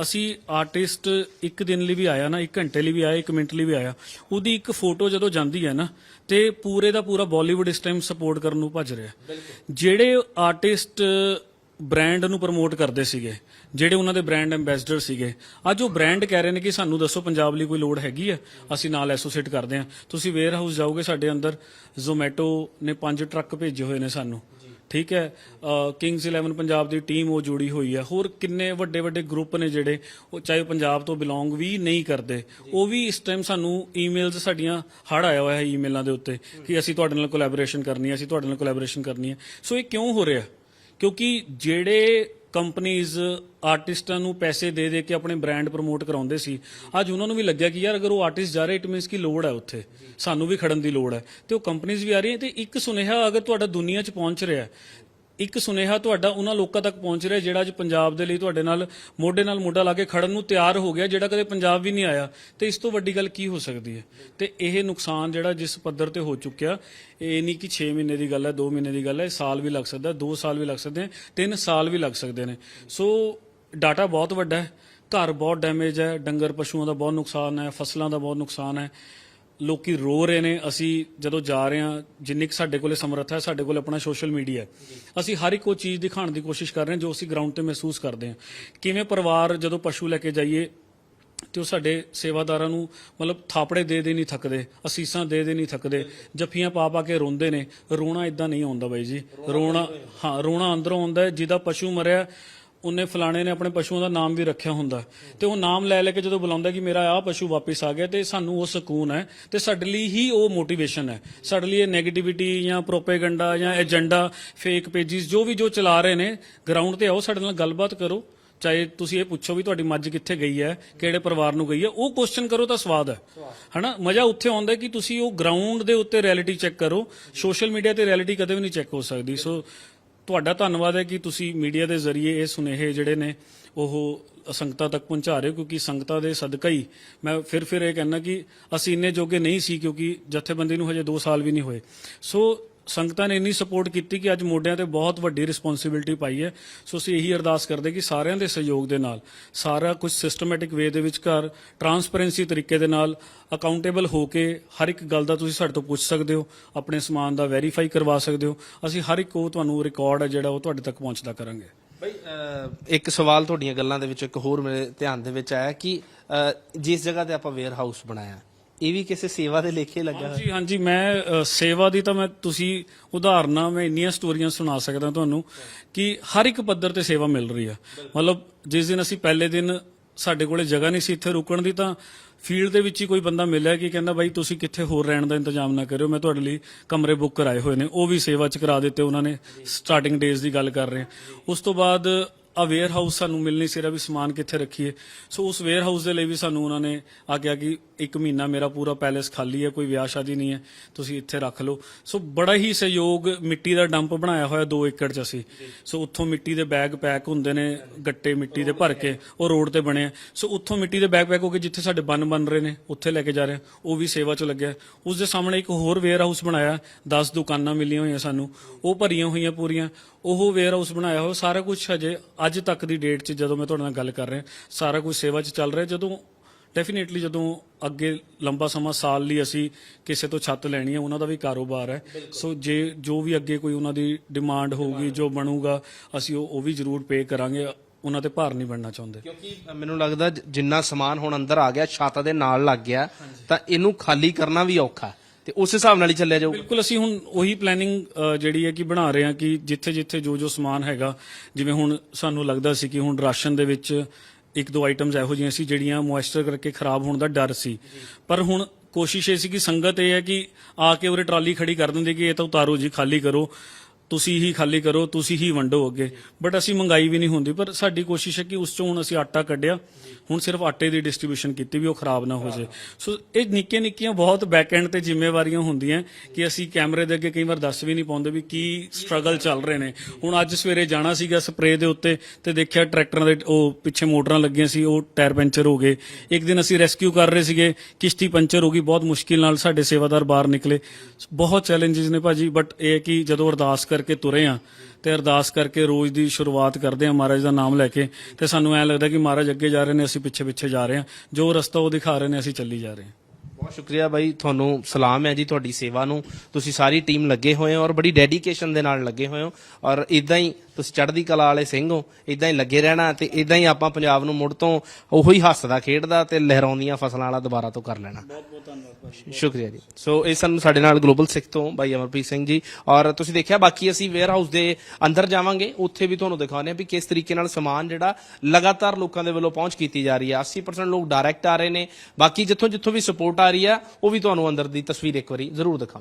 ਅਸੀਂ ਆਰਟਿਸਟ ਇੱਕ ਦਿਨ ਲਈ ਵੀ ਆਇਆ ਨਾ ਇੱਕ ਘੰਟੇ ਲਈ ਵੀ ਆਇਆ ਇੱਕ ਮਿੰਟ ਲਈ ਵੀ ਆਇਆ ਉਹਦੀ ਇੱਕ ਫੋਟੋ ਜਦੋਂ ਜਾਂਦੀ ਹੈ ਨਾ ਤੇ ਪੂਰੇ ਦਾ ਪੂਰਾ ਬਾਲੀਵੁੱਡ ਇਸ ਟਾਈਮ ਸਪੋਰਟ ਕਰਨ ਨੂੰ ਭੱਜ ਰਿਹਾ ਜਿਹੜੇ ਆਰਟਿਸਟ ਬ੍ਰਾਂਡ ਨੂੰ ਪ੍ਰਮੋਟ ਕਰਦੇ ਸੀਗੇ, ਜਿਹੜੇ ਉਹਨਾਂ ਦੇ ਬ੍ਰਾਂਡ ਐਮਬੈਸਡਰ ਸੀਗੇ। ਅੱਜ ਉਹ ਬ੍ਰਾਂਡ ਕਹਿ ਰਹੇ ਨੇ ਕਿ ਸਾਨੂੰ ਦੱਸੋ ਪੰਜਾਬ ਲਈ ਕੋਈ ਲੋੜ ਹੈਗੀ ਆ, ਅਸੀਂ ਨਾਲ ਐਸੋਸੀਏਟ ਕਰਦੇ ਹਾਂ। ਤੁਸੀਂ ਵੇਅਰ ਹਾਊਸ ਜਾਓਗੇ ਸਾਡੇ ਅੰਦਰ ਜ਼ੋਮੈਟੋ ਨੇ ਪੰਜ ਟਰੱਕ ਭੇਜੇ ਹੋਏ ਨੇ ਸਾਨੂੰ। ਠੀਕ ਹੈ ਕਿੰਗਸ 11 ਪੰਜਾਬ ਦੀ ਟੀਮ ਉਹ ਜੁੜੀ ਹੋਈ ਹੈ ਹੋਰ ਕਿੰਨੇ ਵੱਡੇ ਵੱਡੇ ਗਰੁੱਪ ਨੇ ਜਿਹੜੇ, ਉਹ ਚਾਹੇ ਪੰਜਾਬ ਤੋਂ ਬਿਲੋਂਗ ਵੀ ਨਹੀਂ ਕਰਦੇ। ਉਹ ਵੀ ਇਸ ਟਾਈਮ ਸਾਨੂੰ ਈਮੇਲਸ ਸਾਡੀਆਂ ਹੜ ਆਇਆ ਹੋਇਆ ਹੈ ਈਮੇਲਾਂ ਦੇ ਉੱਤੇ, ਕਿ ਅਸੀਂ ਤੁਹਾਡੇ ਨਾਲ ਕੋਲੈਬੋਰੇਸ਼ਨ ਕਰਨੀ ਹੈ, ਅਸੀਂ ਤੁਹਾਡੇ ਨਾਲ ਕੋਲੈਬੋਰੇਸ਼ਨ ਕਰਨੀ ਹੈ। ਸੋ ਇਹ ਕਿਉਂ ਹੋ ਰਿਹਾ? ਕਿਉਂਕਿ ਜਿਹੜੇ ਕੰਪਨੀਆਂ ਆਰਟਿਸਟਾਂ ਨੂੰ ਪੈਸੇ ਦੇ ਦੇ ਕੇ ਆਪਣੇ ਬ੍ਰਾਂਡ ਪ੍ਰਮੋਟ ਕਰਾਉਂਦੇ ਸੀ, ਅੱਜ ਉਹਨਾਂ ਨੂੰ ਵੀ ਲੱਗਿਆ ਕਿ ਯਾਰ ਅਗਰ ਉਹ ਆਰਟਿਸਟ ਜਾ ਰਹੇ ਇਟ ਮੀਨਸ ਕਿ ਲੋੜ ਹੈ ਉੱਥੇ। ਸਾਨੂੰ ਵੀ ਖੜਨ ਦੀ ਲੋੜ ਹੈ। ਤੇ ਉਹ ਕੰਪਨੀਆਂ ਵੀ ਆ ਰਹੀਆਂ ਤੇ ਇੱਕ ਸੁਨੇਹਾ ਅਗਰ ਤੁਹਾਡਾ ਦੁਨੀਆ 'ਚ ਪਹੁੰਚ ਰਿਹਾ ਇੱਕ ਸੁਨੇਹਾ ਤੁਹਾਡਾ ਉਹਨਾਂ ਲੋਕਾਂ ਤੱਕ ਪਹੁੰਚ ਰਿਹਾ ਜਿਹੜਾ ਅੱਜ ਪੰਜਾਬ ਦੇ ਲਈ ਤੁਹਾਡੇ ਨਾਲ ਮੋਢੇ ਨਾਲ ਮੋਢਾ ਲਾ ਕੇ ਖੜਨ ਨੂੰ ਤਿਆਰ ਹੋ ਗਿਆ, ਜਿਹੜਾ ਕਦੇ ਪੰਜਾਬ ਵੀ ਨਹੀਂ ਆਇਆ। ਤੇ ਇਸ ਤੋਂ ਵੱਡੀ ਗੱਲ ਕੀ ਹੋ ਸਕਦੀ ਹੈ? ਤੇ ਇਹ ਨੁਕਸਾਨ ਜਿਹੜਾ ਜਿਸ ਪੱਧਰ ਤੇ ਹੋ ਚੁੱਕਿਆ, ਇਹ ਨਹੀਂ ਕਿ 6 ਮਹੀਨੇ ਦੀ ਗੱਲ ਹੈ 2 ਮਹੀਨੇ ਦੀ ਗੱਲ ਹੈ ਸਾਲ ਵੀ ਲੱਗ ਸਕਦਾ 2 ਸਾਲ ਵੀ ਲੱਗ ਸਕਦੇ ਨੇ 3 ਸਾਲ ਵੀ ਲੱਗ ਸਕਦੇ ਨੇ। ਸੋ ਡਾਟਾ ਬਹੁਤ ਵੱਡਾ ਹੈ, ਘਰ ਬਹੁਤ ਡੈਮੇਜ ਹੈ, ਡੰਗਰ ਪਸ਼ੂਆਂ ਦਾ ਬਹੁਤ ਨੁਕਸਾਨ ਹੈ, ਫਸਲਾਂ ਦਾ ਬਹੁਤ ਨੁਕਸਾਨ ਹੈ। ਲੋਕੀ ਰੋ ਰਹੇ ਨੇ, ਅਸੀਂ ਜਦੋਂ ਜਾ ਰਹੇ ਹਾਂ, ਜਿੰਨੀ ਕੁ ਸਾਡੇ ਕੋਲੇ ਸਮਰੱਥਾ ਹੈ, ਸਾਡੇ ਕੋਲ ਆਪਣਾ ਸੋਸ਼ਲ ਮੀਡੀਆ ਹੈ। ਅਸੀਂ ਹਰ ਇੱਕ ਉਹ ਚੀਜ਼ ਦਿਖਾਉਣ ਦੀ ਕੋਸ਼ਿਸ਼ ਕਰ ਰਹੇ ਹਾਂ ਜੋ ਅਸੀਂ ਗਰਾਊਂਡ ਤੇ ਮਹਿਸੂਸ ਕਰਦੇ ਹਾਂ। ਕਿਵੇਂ ਪਰਿਵਾਰ ਜਦੋਂ ਪਸ਼ੂ ਲੈ ਕੇ ਜਾਈਏ, ਤੇ ਉਹ ਸਾਡੇ ਸੇਵਾਦਾਰਾਂ ਨੂੰ ਮਤਲਬ ਥਾਪੜੇ ਦੇ ਦੇ ਨਹੀਂ ਥੱਕਦੇ, ਅਸੀਸਾਂ ਦੇ ਦੇ ਨਹੀਂ ਥੱਕਦੇ, ਜੱਫੀਆਂ ਪਾ ਪਾ ਕੇ ਰੋਂਦੇ ਨੇ। ਰੋਣਾ ਇਦਾਂ ਨਹੀਂ ਆਉਂਦਾ ਬਾਈ ਜੀ। ਰੋਣਾ, ਹਾਂ, ਰੋਣਾ ਅੰਦਰੋਂ ਆਉਂਦਾ ਜਿਹਦਾ ਪਸ਼ੂ ਮਰਿਆ ਉਹਨੇ ਫਲਾਣੇ ਨੇ ਆਪਣੇ ਪਸ਼ੂਆਂ ਦਾ ਨਾਮ ਵੀ ਰੱਖਿਆ ਹੁੰਦਾ ਤੇ ਉਹ ਨਾਮ ਲੈ ਲੈ ਕੇ ਜਦੋਂ ਬੁਲਾਉਂਦਾ ਕਿ ਮੇਰਾ ਆਹ ਪਸ਼ੂ ਵਾਪਸ ਆ ਗਿਆ ਤੇ ਸਾਨੂੰ ਉਹ ਸਕੂਨ ਹੈ ਤੇ ਸਾਡੇ ਲਈ ਹੀ ਉਹ ਮੋਟੀਵੇਸ਼ਨ ਹੈ। ਸਾਡੇ ਲਈ ਇਹ 네ਗੇਟਿਵਿਟੀ ਜਾਂ ਪ੍ਰੋਪੇਗੈਂਡਾ ਜਾਂ ਏਜੰਡਾ ਫੇਕ ਪੇਜਿਸ ਜੋ ਵੀ ਜੋ ਚਲਾ ਰਹੇ ਨੇ ਗਰਾਊਂਡ ਤੇ ਆਓ, ਸਾਡੇ ਨਾਲ ਗੱਲਬਾਤ ਕਰੋ। ਚਾਹੇ ਤੁਸੀਂ ਇਹ ਪੁੱਛੋ ਵੀ ਤੁਹਾਡੀ ਮੱਝ ਕਿੱਥੇ ਗਈ ਹੈ, ਕਿਹੜੇ ਪਰਿਵਾਰ ਨੂੰ ਗਈ ਹੈ, ਉਹ ਕੁਐਸਚਨ ਕਰੋ ਤਾਂ ਸਵਾਦ ਹੈ। ਹਨਾ? ਮਜ਼ਾ ਉੱਥੇ ਆਉਂਦਾ ਕਿ ਤੁਸੀਂ ਉਹ ਗਰਾਊਂਡ ਦੇ ਉੱਤੇ ਰਿਐਲਿਟੀ ਚੈੱਕ ਕਰੋ। ਸੋਸ਼ਲ ਮੀਡੀਆ ਤੇ ਰਿਐਲਿਟੀ ਕਦੇ ਵੀ ਨਹੀਂ ਚੈੱਕ ਹੋ ਸਕਦੀ। ਸੋ ਤੁਹਾਡਾ ਧੰਨਵਾਦ ਹੈ ਕਿ ਤੁਸੀਂ ਮੀਡੀਆ ਦੇ ਜ਼ਰੀਏ ਇਹ ਸੁਨੇਹੇ ਜਿਹੜੇ ਨੇ ਉਹ ਸੰਗਤਾਂ ਤੱਕ ਪਹੁੰਚਾ ਰਹੇ ਹੋ, ਕਿਉਂਕਿ ਸੰਗਤਾਂ ਦੇ ਸਦਕਾ ਹੀ ਮੈਂ ਫਿਰ ਫਿਰ ਇਹ ਕਹਿਣਾ ਕਿ ਅਸੀਂ ਇੰਨੇ ਜੋਗੇ ਨਹੀਂ ਸੀ ਕਿਉਂਕਿ ਜਥੇਬੰਦੀ ਨੂੰ ਹਜੇ 2 ਸਾਲ ਵੀ ਨਹੀਂ ਹੋਏ। ਸੋ ਸੰਗਤਾਂ ਨੇ ਇੰਨੀ ਸਪੋਰਟ ਕੀਤੀ ਕਿ ਅੱਜ ਮੋਢਿਆਂ ਤੇ ਬਹੁਤ ਵੱਡੀ ਰਿਸਪੌਂਸਿਬਿਲਟੀ ਪਾਈ ਹੈ। ਸੋ ਅਸੀਂ ਇਹੀ ਅਰਦਾਸ ਕਰਦੇ ਕਿ ਸਾਰਿਆਂ ਦੇ ਸਹਿਯੋਗ ਦੇ ਨਾਲ, ਸਾਰਾ ਕੁਝ ਸਿਸਟਮੈਟਿਕ ਵੇ ਦੇ ਵਿੱਚ ਘਰ ਟਰਾਂਸਪੇਰੈਂਸੀ ਤਰੀਕੇ ਦੇ ਨਾਲ ਅਕਾਊਂਟੇਬਲ ਹੋ ਕੇ ਹਰ ਇੱਕ ਗੱਲ ਦਾ ਤੁਸੀਂ ਸਾਡੇ ਤੋਂ ਪੁੱਛ ਸਕਦੇ ਹੋ, ਆਪਣੇ ਸਮਾਨ ਦਾ ਵੈਰੀਫਾਈ ਕਰਵਾ ਸਕਦੇ ਹੋ। ਅਸੀਂ ਹਰ ਇੱਕ ਉਹ ਤੁਹਾਨੂੰ ਰਿਕਾਰਡ ਹੈ ਜਿਹੜਾ ਉਹ ਤੁਹਾਡੇ ਤੱਕ ਪਹੁੰਚਦਾ ਕਰਾਂਗੇ। ਬਈ ਇੱਕ ਸਵਾਲ ਤੁਹਾਡੀਆਂ ਗੱਲਾਂ ਦੇ ਵਿੱਚ ਇੱਕ ਹੋਰ ਮੇਰੇ ਧਿਆਨ ਦੇ ਵਿੱਚ ਆਇਆ ਕਿ ਜਿਸ ਜਗ੍ਹਾ ਤੇ ਆਪਾਂ ਵੇਅਰ ਹਾਊਸ ਬਣਾਇਆ ਇਹ ਵੀ ਕਿਸੇ ਸੇਵਾ ਦੇ ਲੇਖੇ ਲੱਗਾ ਹਾਂਜੀ ਹਾਂਜੀ ਮੈਂ ਅ, ਸੇਵਾ ਦੀ ਤਾਂ ਮੈਂ ਤੁਸੀਂ ਉਦਾਹਰਨਾਂ ਮੈਂ ਇੰਨੀਆਂ ਸਟੋਰੀਆਂ ਸੁਣਾ ਸਕਦਾ ਤੁਹਾਨੂੰ ਕਿ ਹਰ ਇੱਕ ਪੱਧਰ ਤੇ ਸੇਵਾ ਮਿਲ ਰਹੀ ਆ। ਮਤਲਬ ਜਿਸ ਦਿਨ ਅਸੀਂ ਪਹਿਲੇ ਦਿਨ ਸਾਡੇ ਕੋਲੇ ਜਗ੍ਹਾ ਨਹੀਂ ਸੀ ਇੱਥੇ ਰੁਕਣ ਦੀ ਤਾਂ ਫੀਲਡ ਦੇ ਵਿੱਚ ਹੀ ਕੋਈ ਬੰਦਾ ਮਿਲਿਆ ਕਿ ਕਹਿੰਦਾ ਬਾਈ ਤੁਸੀਂ ਕਿੱਥੇ ਹੋਰ ਰਹਿਣ ਦਾ ਇੰਤਜ਼ਾਮ ਨਾ ਕਰਿਓ ਮੈਂ ਤੁਹਾਡੇ ਲਈ ਕਮਰੇ ਬੁੱਕ ਕਰਾਏ ਹੋਏ ਨੇ। ਉਹ ਵੀ ਸੇਵਾ ਚ ਕਰਾ ਦਿੱਤੇ ਉਹਨਾਂ ਨੇ ਸਟਾਰਟਿੰਗ ਡੇਜ਼ ਦੀ ਗੱਲ ਕਰ ਰਹੇ ਹਾਂ। ਉਸ ਤੋਂ ਬਾਅਦ ਆ ਵੇਅਰ ਹਾਊਸ ਸਾਨੂੰ ਮਿਲ ਨਹੀਂ ਸੀ ਰਿਹਾ ਵੀ ਸਮਾਨ ਕਿੱਥੇ ਰੱਖੀਏ। ਸੋ ਉਸ ਵੇਅਰ ਹਾਊਸ ਦੇ ਲਈ ਵੀ ਸਾਨੂੰ ਉਹਨਾਂ ਨੇ ਆ ਆਖਿਆ ਕਿ ਇੱਕ ਮਹੀਨਾ ਮੇਰਾ ਪੂਰਾ ਪੈਲੇਸ ਖਾਲੀ ਹੈ, ਕੋਈ ਵਿਆਹ ਸ਼ਾਦੀ ਨਹੀਂ ਹੈ, ਤੁਸੀਂ ਇੱਥੇ ਰੱਖ ਲਓ। ਸੋ ਬੜਾ ਹੀ ਸਹਿਯੋਗ ਮਿੱਟੀ ਦਾ ਡੰਪ ਬਣਾਇਆ ਹੋਇਆ 2 ਏਕੜ ਚ ਅਸੀਂ। ਸੋ ਉੱਥੋਂ ਮਿੱਟੀ ਦੇ ਬੈਗ ਪੈਕ ਹੁੰਦੇ ਨੇ, ਗੱਟੇ ਮਿੱਟੀ ਦੇ ਭਰ ਕੇ, ਉਹ ਰੋਡ ਤੇ ਬਣੇ ਸੋ ਉੱਥੋਂ ਮਿੱਟੀ ਦੇ ਬੈਗ ਪੈਕ ਹੋ ਕੇ ਜਿੱਥੇ ਸਾਡੇ ਬੰਨ ਬਣ ਰਹੇ ਨੇ, ਉੱਥੇ ਲੈ ਕੇ ਜਾ ਰਹੇ ਉਹ ਵੀ ਸੇਵਾ ਚ ਲੱਗਿਆ। ਉਸ ਦੇ ਸਾਹਮਣੇ ਇੱਕ ਹੋਰ ਵੇਅਰ ਹਾਊਸ ਬਣਾਇਆ 10 ਦੁਕਾਨਾਂ ਮਿਲੀਆਂ ਹੋਈਆਂ ਸਾਨੂੰ। ਉਹ ਭਰੀਆਂ ਹੋਈਆਂ ਪੂਰੀਆਂ। ਉਹ ਵੇਅਰ ਹਾਊਸ ਬਣਾਇਆ ਹੋਇਆ, ਸਾਰਾ ਕੁਝ ਹਜੇ ਅੱਜ ਤੱਕ ਦੀ ਡੇਟ 'ਚ ਜਦੋਂ ਮੈਂ ਤੁਹਾਡੇ ਨਾਲ ਗੱਲ ਕਰ ਰਿਹਾ ਸਾਰਾ ਕੁਝ ਸੇਵਾ 'ਚ ਚੱਲ ਰਿਹਾ ਜਦੋਂ ਡੈਫੀਨੇਟਲੀ ਜਦੋਂ ਅੱਗੇ ਲੰਬਾ ਸਮਾਂ ਸਾਲ ਲਈ ਅਸੀਂ ਕਿਸੇ ਤੋਂ ਛੱਤ ਲੈਣੀ ਹੈ ਉਹਨਾਂ ਦਾ ਵੀ ਕਾਰੋਬਾਰ ਹੈ। ਸੋ ਜੇ ਜੋ ਵੀ ਅੱਗੇ ਕੋਈ ਉਹਨਾਂ ਦੀ ਡਿਮਾਂਡ ਹੋਊਗੀ ਜੋ ਬਣੂਗਾ ਅਸੀਂ ਉਹ ਉਹ ਵੀ ਜ਼ਰੂਰ ਪੇ ਕਰਾਂਗੇ ਉਹਨਾਂ ਤੇ ਭਾਰ ਨਹੀਂ ਬਣਨਾ ਚਾਹੁੰਦੇ। ਕਿਉਂਕਿ ਮੈਨੂੰ ਲੱਗਦਾ ਜਿੰਨਾ ਸਮਾਨ ਹੁਣ ਅੰਦਰ ਆ ਗਿਆ ਛੱਤ ਦੇ ਨਾਲ ਲੱਗ ਗਿਆ ਤਾਂ ਇਹਨੂੰ ਖਾਲੀ ਕਰਨਾ ਵੀ ਔਖਾ। ਹੈ ਤੇ ਉਸ ਹਿਸਾਬ ਨਾਲ ਹੀ ਚੱਲਿਆ ਜਾਊਗਾ ਬਿਲਕੁਲ, ਅਸੀਂ ਹੁਣ ਉਹੀ ਪਲੈਨਿੰਗ ਜਿਹੜੀ ਹੈ ਕਿ ਬਣਾ ਰਹੇ ਹਾਂ ਕਿ ਜਿੱਥੇ ਜਿੱਥੇ ਜੋ ਜੋ ਸਮਾਨ ਹੈਗਾ, ਜਿਵੇਂ ਹੁਣ ਸਾਨੂੰ ਲੱਗਦਾ ਸੀ ਕਿ ਹੁਣ ਰਾਸ਼ਨ ਦੇ ਵਿੱਚ ਇੱਕ ਦੋ ਆਈਟਮਸ ਇਹੋ ਜਿਹੀਆਂ ਸੀ ਜਿਹੜੀਆਂ ਮੋਇਸਚਰ ਕਰਕੇ ਖਰਾਬ ਹੋਣ ਦਾ ਡਰ ਸੀ। ਪਰ ਹੁਣ ਕੋਸ਼ਿਸ਼ ਇਹ ਸੀ ਕਿ ਸੰਗਤ ਇਹ ਹੈ ਕਿ ਆ ਕੇ ਉਰੇ ਟਰਾਲੀ ਖੜੀ ਕਰ ਦਿੰਦੇ ਕਿ ਇਹ ਤਾਂ ਉਤਾਰੋ ਜੀ, ਖਾਲੀ ਕਰੋ। ਤੁਸੀਂ ਹੀ ਖਾਲੀ ਕਰੋ, ਤੁਸੀਂ ਹੀ ਵੰਡੋ ਅੱਗੇ। ਬਟ ਅਸੀਂ ਮੰਗਾਈ ਵੀ ਨਹੀਂ ਹੁੰਦੀ, ਪਰ ਸਾਡੀ ਕੋਸ਼ਿਸ਼ ਹੈ ਕਿ ਉਸ ਚੋਂ ਹੁਣ ਅਸੀਂ ਆਟਾ ਕੱਢਿਆ। ਹੁਣ ਸਿਰਫ ਆਟੇ ਦੀ ਡਿਸਟ੍ਰੀਬਿਊਸ਼ਨ ਕੀਤੀ ਵੀ ਉਹ ਖਰਾਬ ਨਾ ਹੋ ਜਾਏ। ਸੋ ਇਹ ਨਿੱਕੀਆਂ ਨਿੱਕੀਆਂ ਬਹੁਤ ਬੈਕ ਐਂਡ ਤੇ ਜ਼ਿੰਮੇਵਾਰੀਆਂ ਹੁੰਦੀਆਂ ਕਿ ਅਸੀਂ ਕੈਮਰੇ ਦੇ ਅੱਗੇ ਕਈ ਵਾਰ ਦੱਸ ਵੀ ਨਹੀਂ ਪਾਉਂਦੇ ਵੀ ਕੀ ਸਟਰਗਲ ਚੱਲ ਰਹੇ ਨੇ। ਹੁਣ ਅੱਜ ਸਵੇਰੇ ਜਾਣਾ ਸੀਗਾ ਸਪਰੇਅ ਦੇ ਉੱਤੇ ਤੇ ਦੇਖਿਆ ਟਰੈਕਟਰਾਂ ਦੇ ਉਹ ਪਿੱਛੇ ਮੋਟਰਾਂ ਲੱਗੀਆਂ ਸੀ, ਉਹ ਟਾਇਰ ਪੈਂਚਰ ਹੋ ਗਏ। ਇੱਕ ਦਿਨ ਅਸੀਂ ਰੈਸਕਿਊ ਕਰ ਰਹੇ ਸੀਗੇ, ਕਿਸ਼ਤੀ ਪੰਚਰ ਹੋ ਗਈ, ਬਹੁਤ ਮੁਸ਼ਕਿਲ ਨਾਲ ਸਾਡੇ ਸੇਵਾਦਾਰ ਬਾਹਰ ਨਿਕਲੇ। ਬਹੁਤ ਚੈਲੰਜਸ ਨੇ ਭਾਜੀ ਬਟ ਇਹ ਹੈ ਕਿ ਜਦੋਂ ਅਰਦਾਸ ਕਰਕੇ ਤੁਰੇ ਆ ਤੇ ਅਰਦਾਸ ਕਰਕੇ ਰੋਜ਼ ਦੀ ਸ਼ੁਰੂਆਤ ਕਰਦੇ ਆ ਮਹਾਰਾਜ ਦਾ ਨਾਮ ਲੈ ਕੇ ਤੇ ਸਾਨੂੰ ਐਂ ਲੱਗਦਾ ਕਿ ਮਹਾਰਾਜ ਅੱਗੇ ਜਾ ਰਹੇ ਨੇ, ਅਸੀਂ ਪਿੱਛੇ ਪਿੱਛੇ ਜਾ ਰਹੇ ਹਾਂ ਜੋ ਰਸਤਾ ਉਹ ਦਿਖਾ ਰਹੇ ਨੇ, ਅਸੀਂ ਚੱਲੀ ਜਾ ਰਹੇ ਹਾਂ ਬਹੁਤ ਸ਼ੁਕਰੀਆ ਬਾਈ, ਤੁਹਾਨੂੰ ਸਲਾਮ ਹੈ ਜੀ ਤੁਹਾਡੀ ਸੇਵਾ ਨੂੰ। ਤੁਸੀਂ ਸਾਰੀ ਟੀਮ ਲੱਗੇ ਹੋਏ ਹੋ ਔਰ ਬੜੀ ਡੈਡੀਕੇਸ਼ਨ ਦੇ ਨਾਲ ਲੱਗੇ ਹੋਏ ਹੋ ਔਰ ਇਦਾਂ ਹੀ ਤੁਸੀਂ ਚੜ੍ਹਦੀ ਕਲਾ ਵਾਲੇ ਸਿੰਘ ਹੋ ਇਦਾਂ ਹੀ ਲੱਗੇ ਰਹਿਣਾ ਤੇ ਇਦਾਂ ਹੀ ਆਪਾਂ ਪੰਜਾਬ ਨੂੰ ਮੁੜ ਤੋਂ ਉਹੋ ਹੱਸਦਾ ਖੇਡਦਾ ਤੇ ਲਹਿਰਾਉਂਦੀਆਂ ਫਸਲਾਂ ਵਾਲਾ ਦੁਬਾਰਾ ਤੋਂ ਕਰ ਲੈਣਾ। ਬਹੁਤ ਬਹੁਤ ਧੰਨਵਾਦ ਸ਼ੁਕਰੀਆ ਜੀ। ਸੋ ਇਹ ਸਨ ਸਾਡੇ ਨਾਲ ਗਲੋਬਲ ਸਿੱਖ ਤੋਂ ਬਾਈ ਅਮਰਪ੍ਰੀਤ ਸਿੰਘ ਜੀ ਔਰ ਤੁਸੀਂ ਦੇਖਿਆ ਬਾਕੀ ਅਸੀਂ ਵੇਅਰ ਹਾਊਸ ਦੇ ਅੰਦਰ ਜਾਵਾਂਗੇ ਉੱਥੇ ਵੀ ਤੁਹਾਨੂੰ ਦਿਖਾਉਂਦੇ ਹਾਂ ਵੀ ਕਿਸ ਤਰੀਕੇ ਨਾਲ ਸਮਾਨ ਜਿਹੜਾ ਲਗਾਤਾਰ ਲੋਕਾਂ ਦੇ ਵੱਲੋਂ ਪਹੁੰਚ ਕੀਤੀ ਜਾ ਰਹੀ ਹੈ। 80% ਲੋਕ ਡਾਇਰੈਕਟ ਆ ਰਹੇ ਨੇ ਬਾਕੀ ਜਿੱਥੋਂ ਜਿੱਥੋਂ ਵੀ ਸਪੋਰਟ ਆ ਰਹੀ ਆ ਉਹ ਵੀ ਤੁਹਾਨੂੰ ਅੰਦਰ ਦੀ ਤਸਵੀਰ ਇੱਕ ਵਾਰੀ ਜ਼ਰੂਰ ਦਿਖਾਵਾਂਗੇ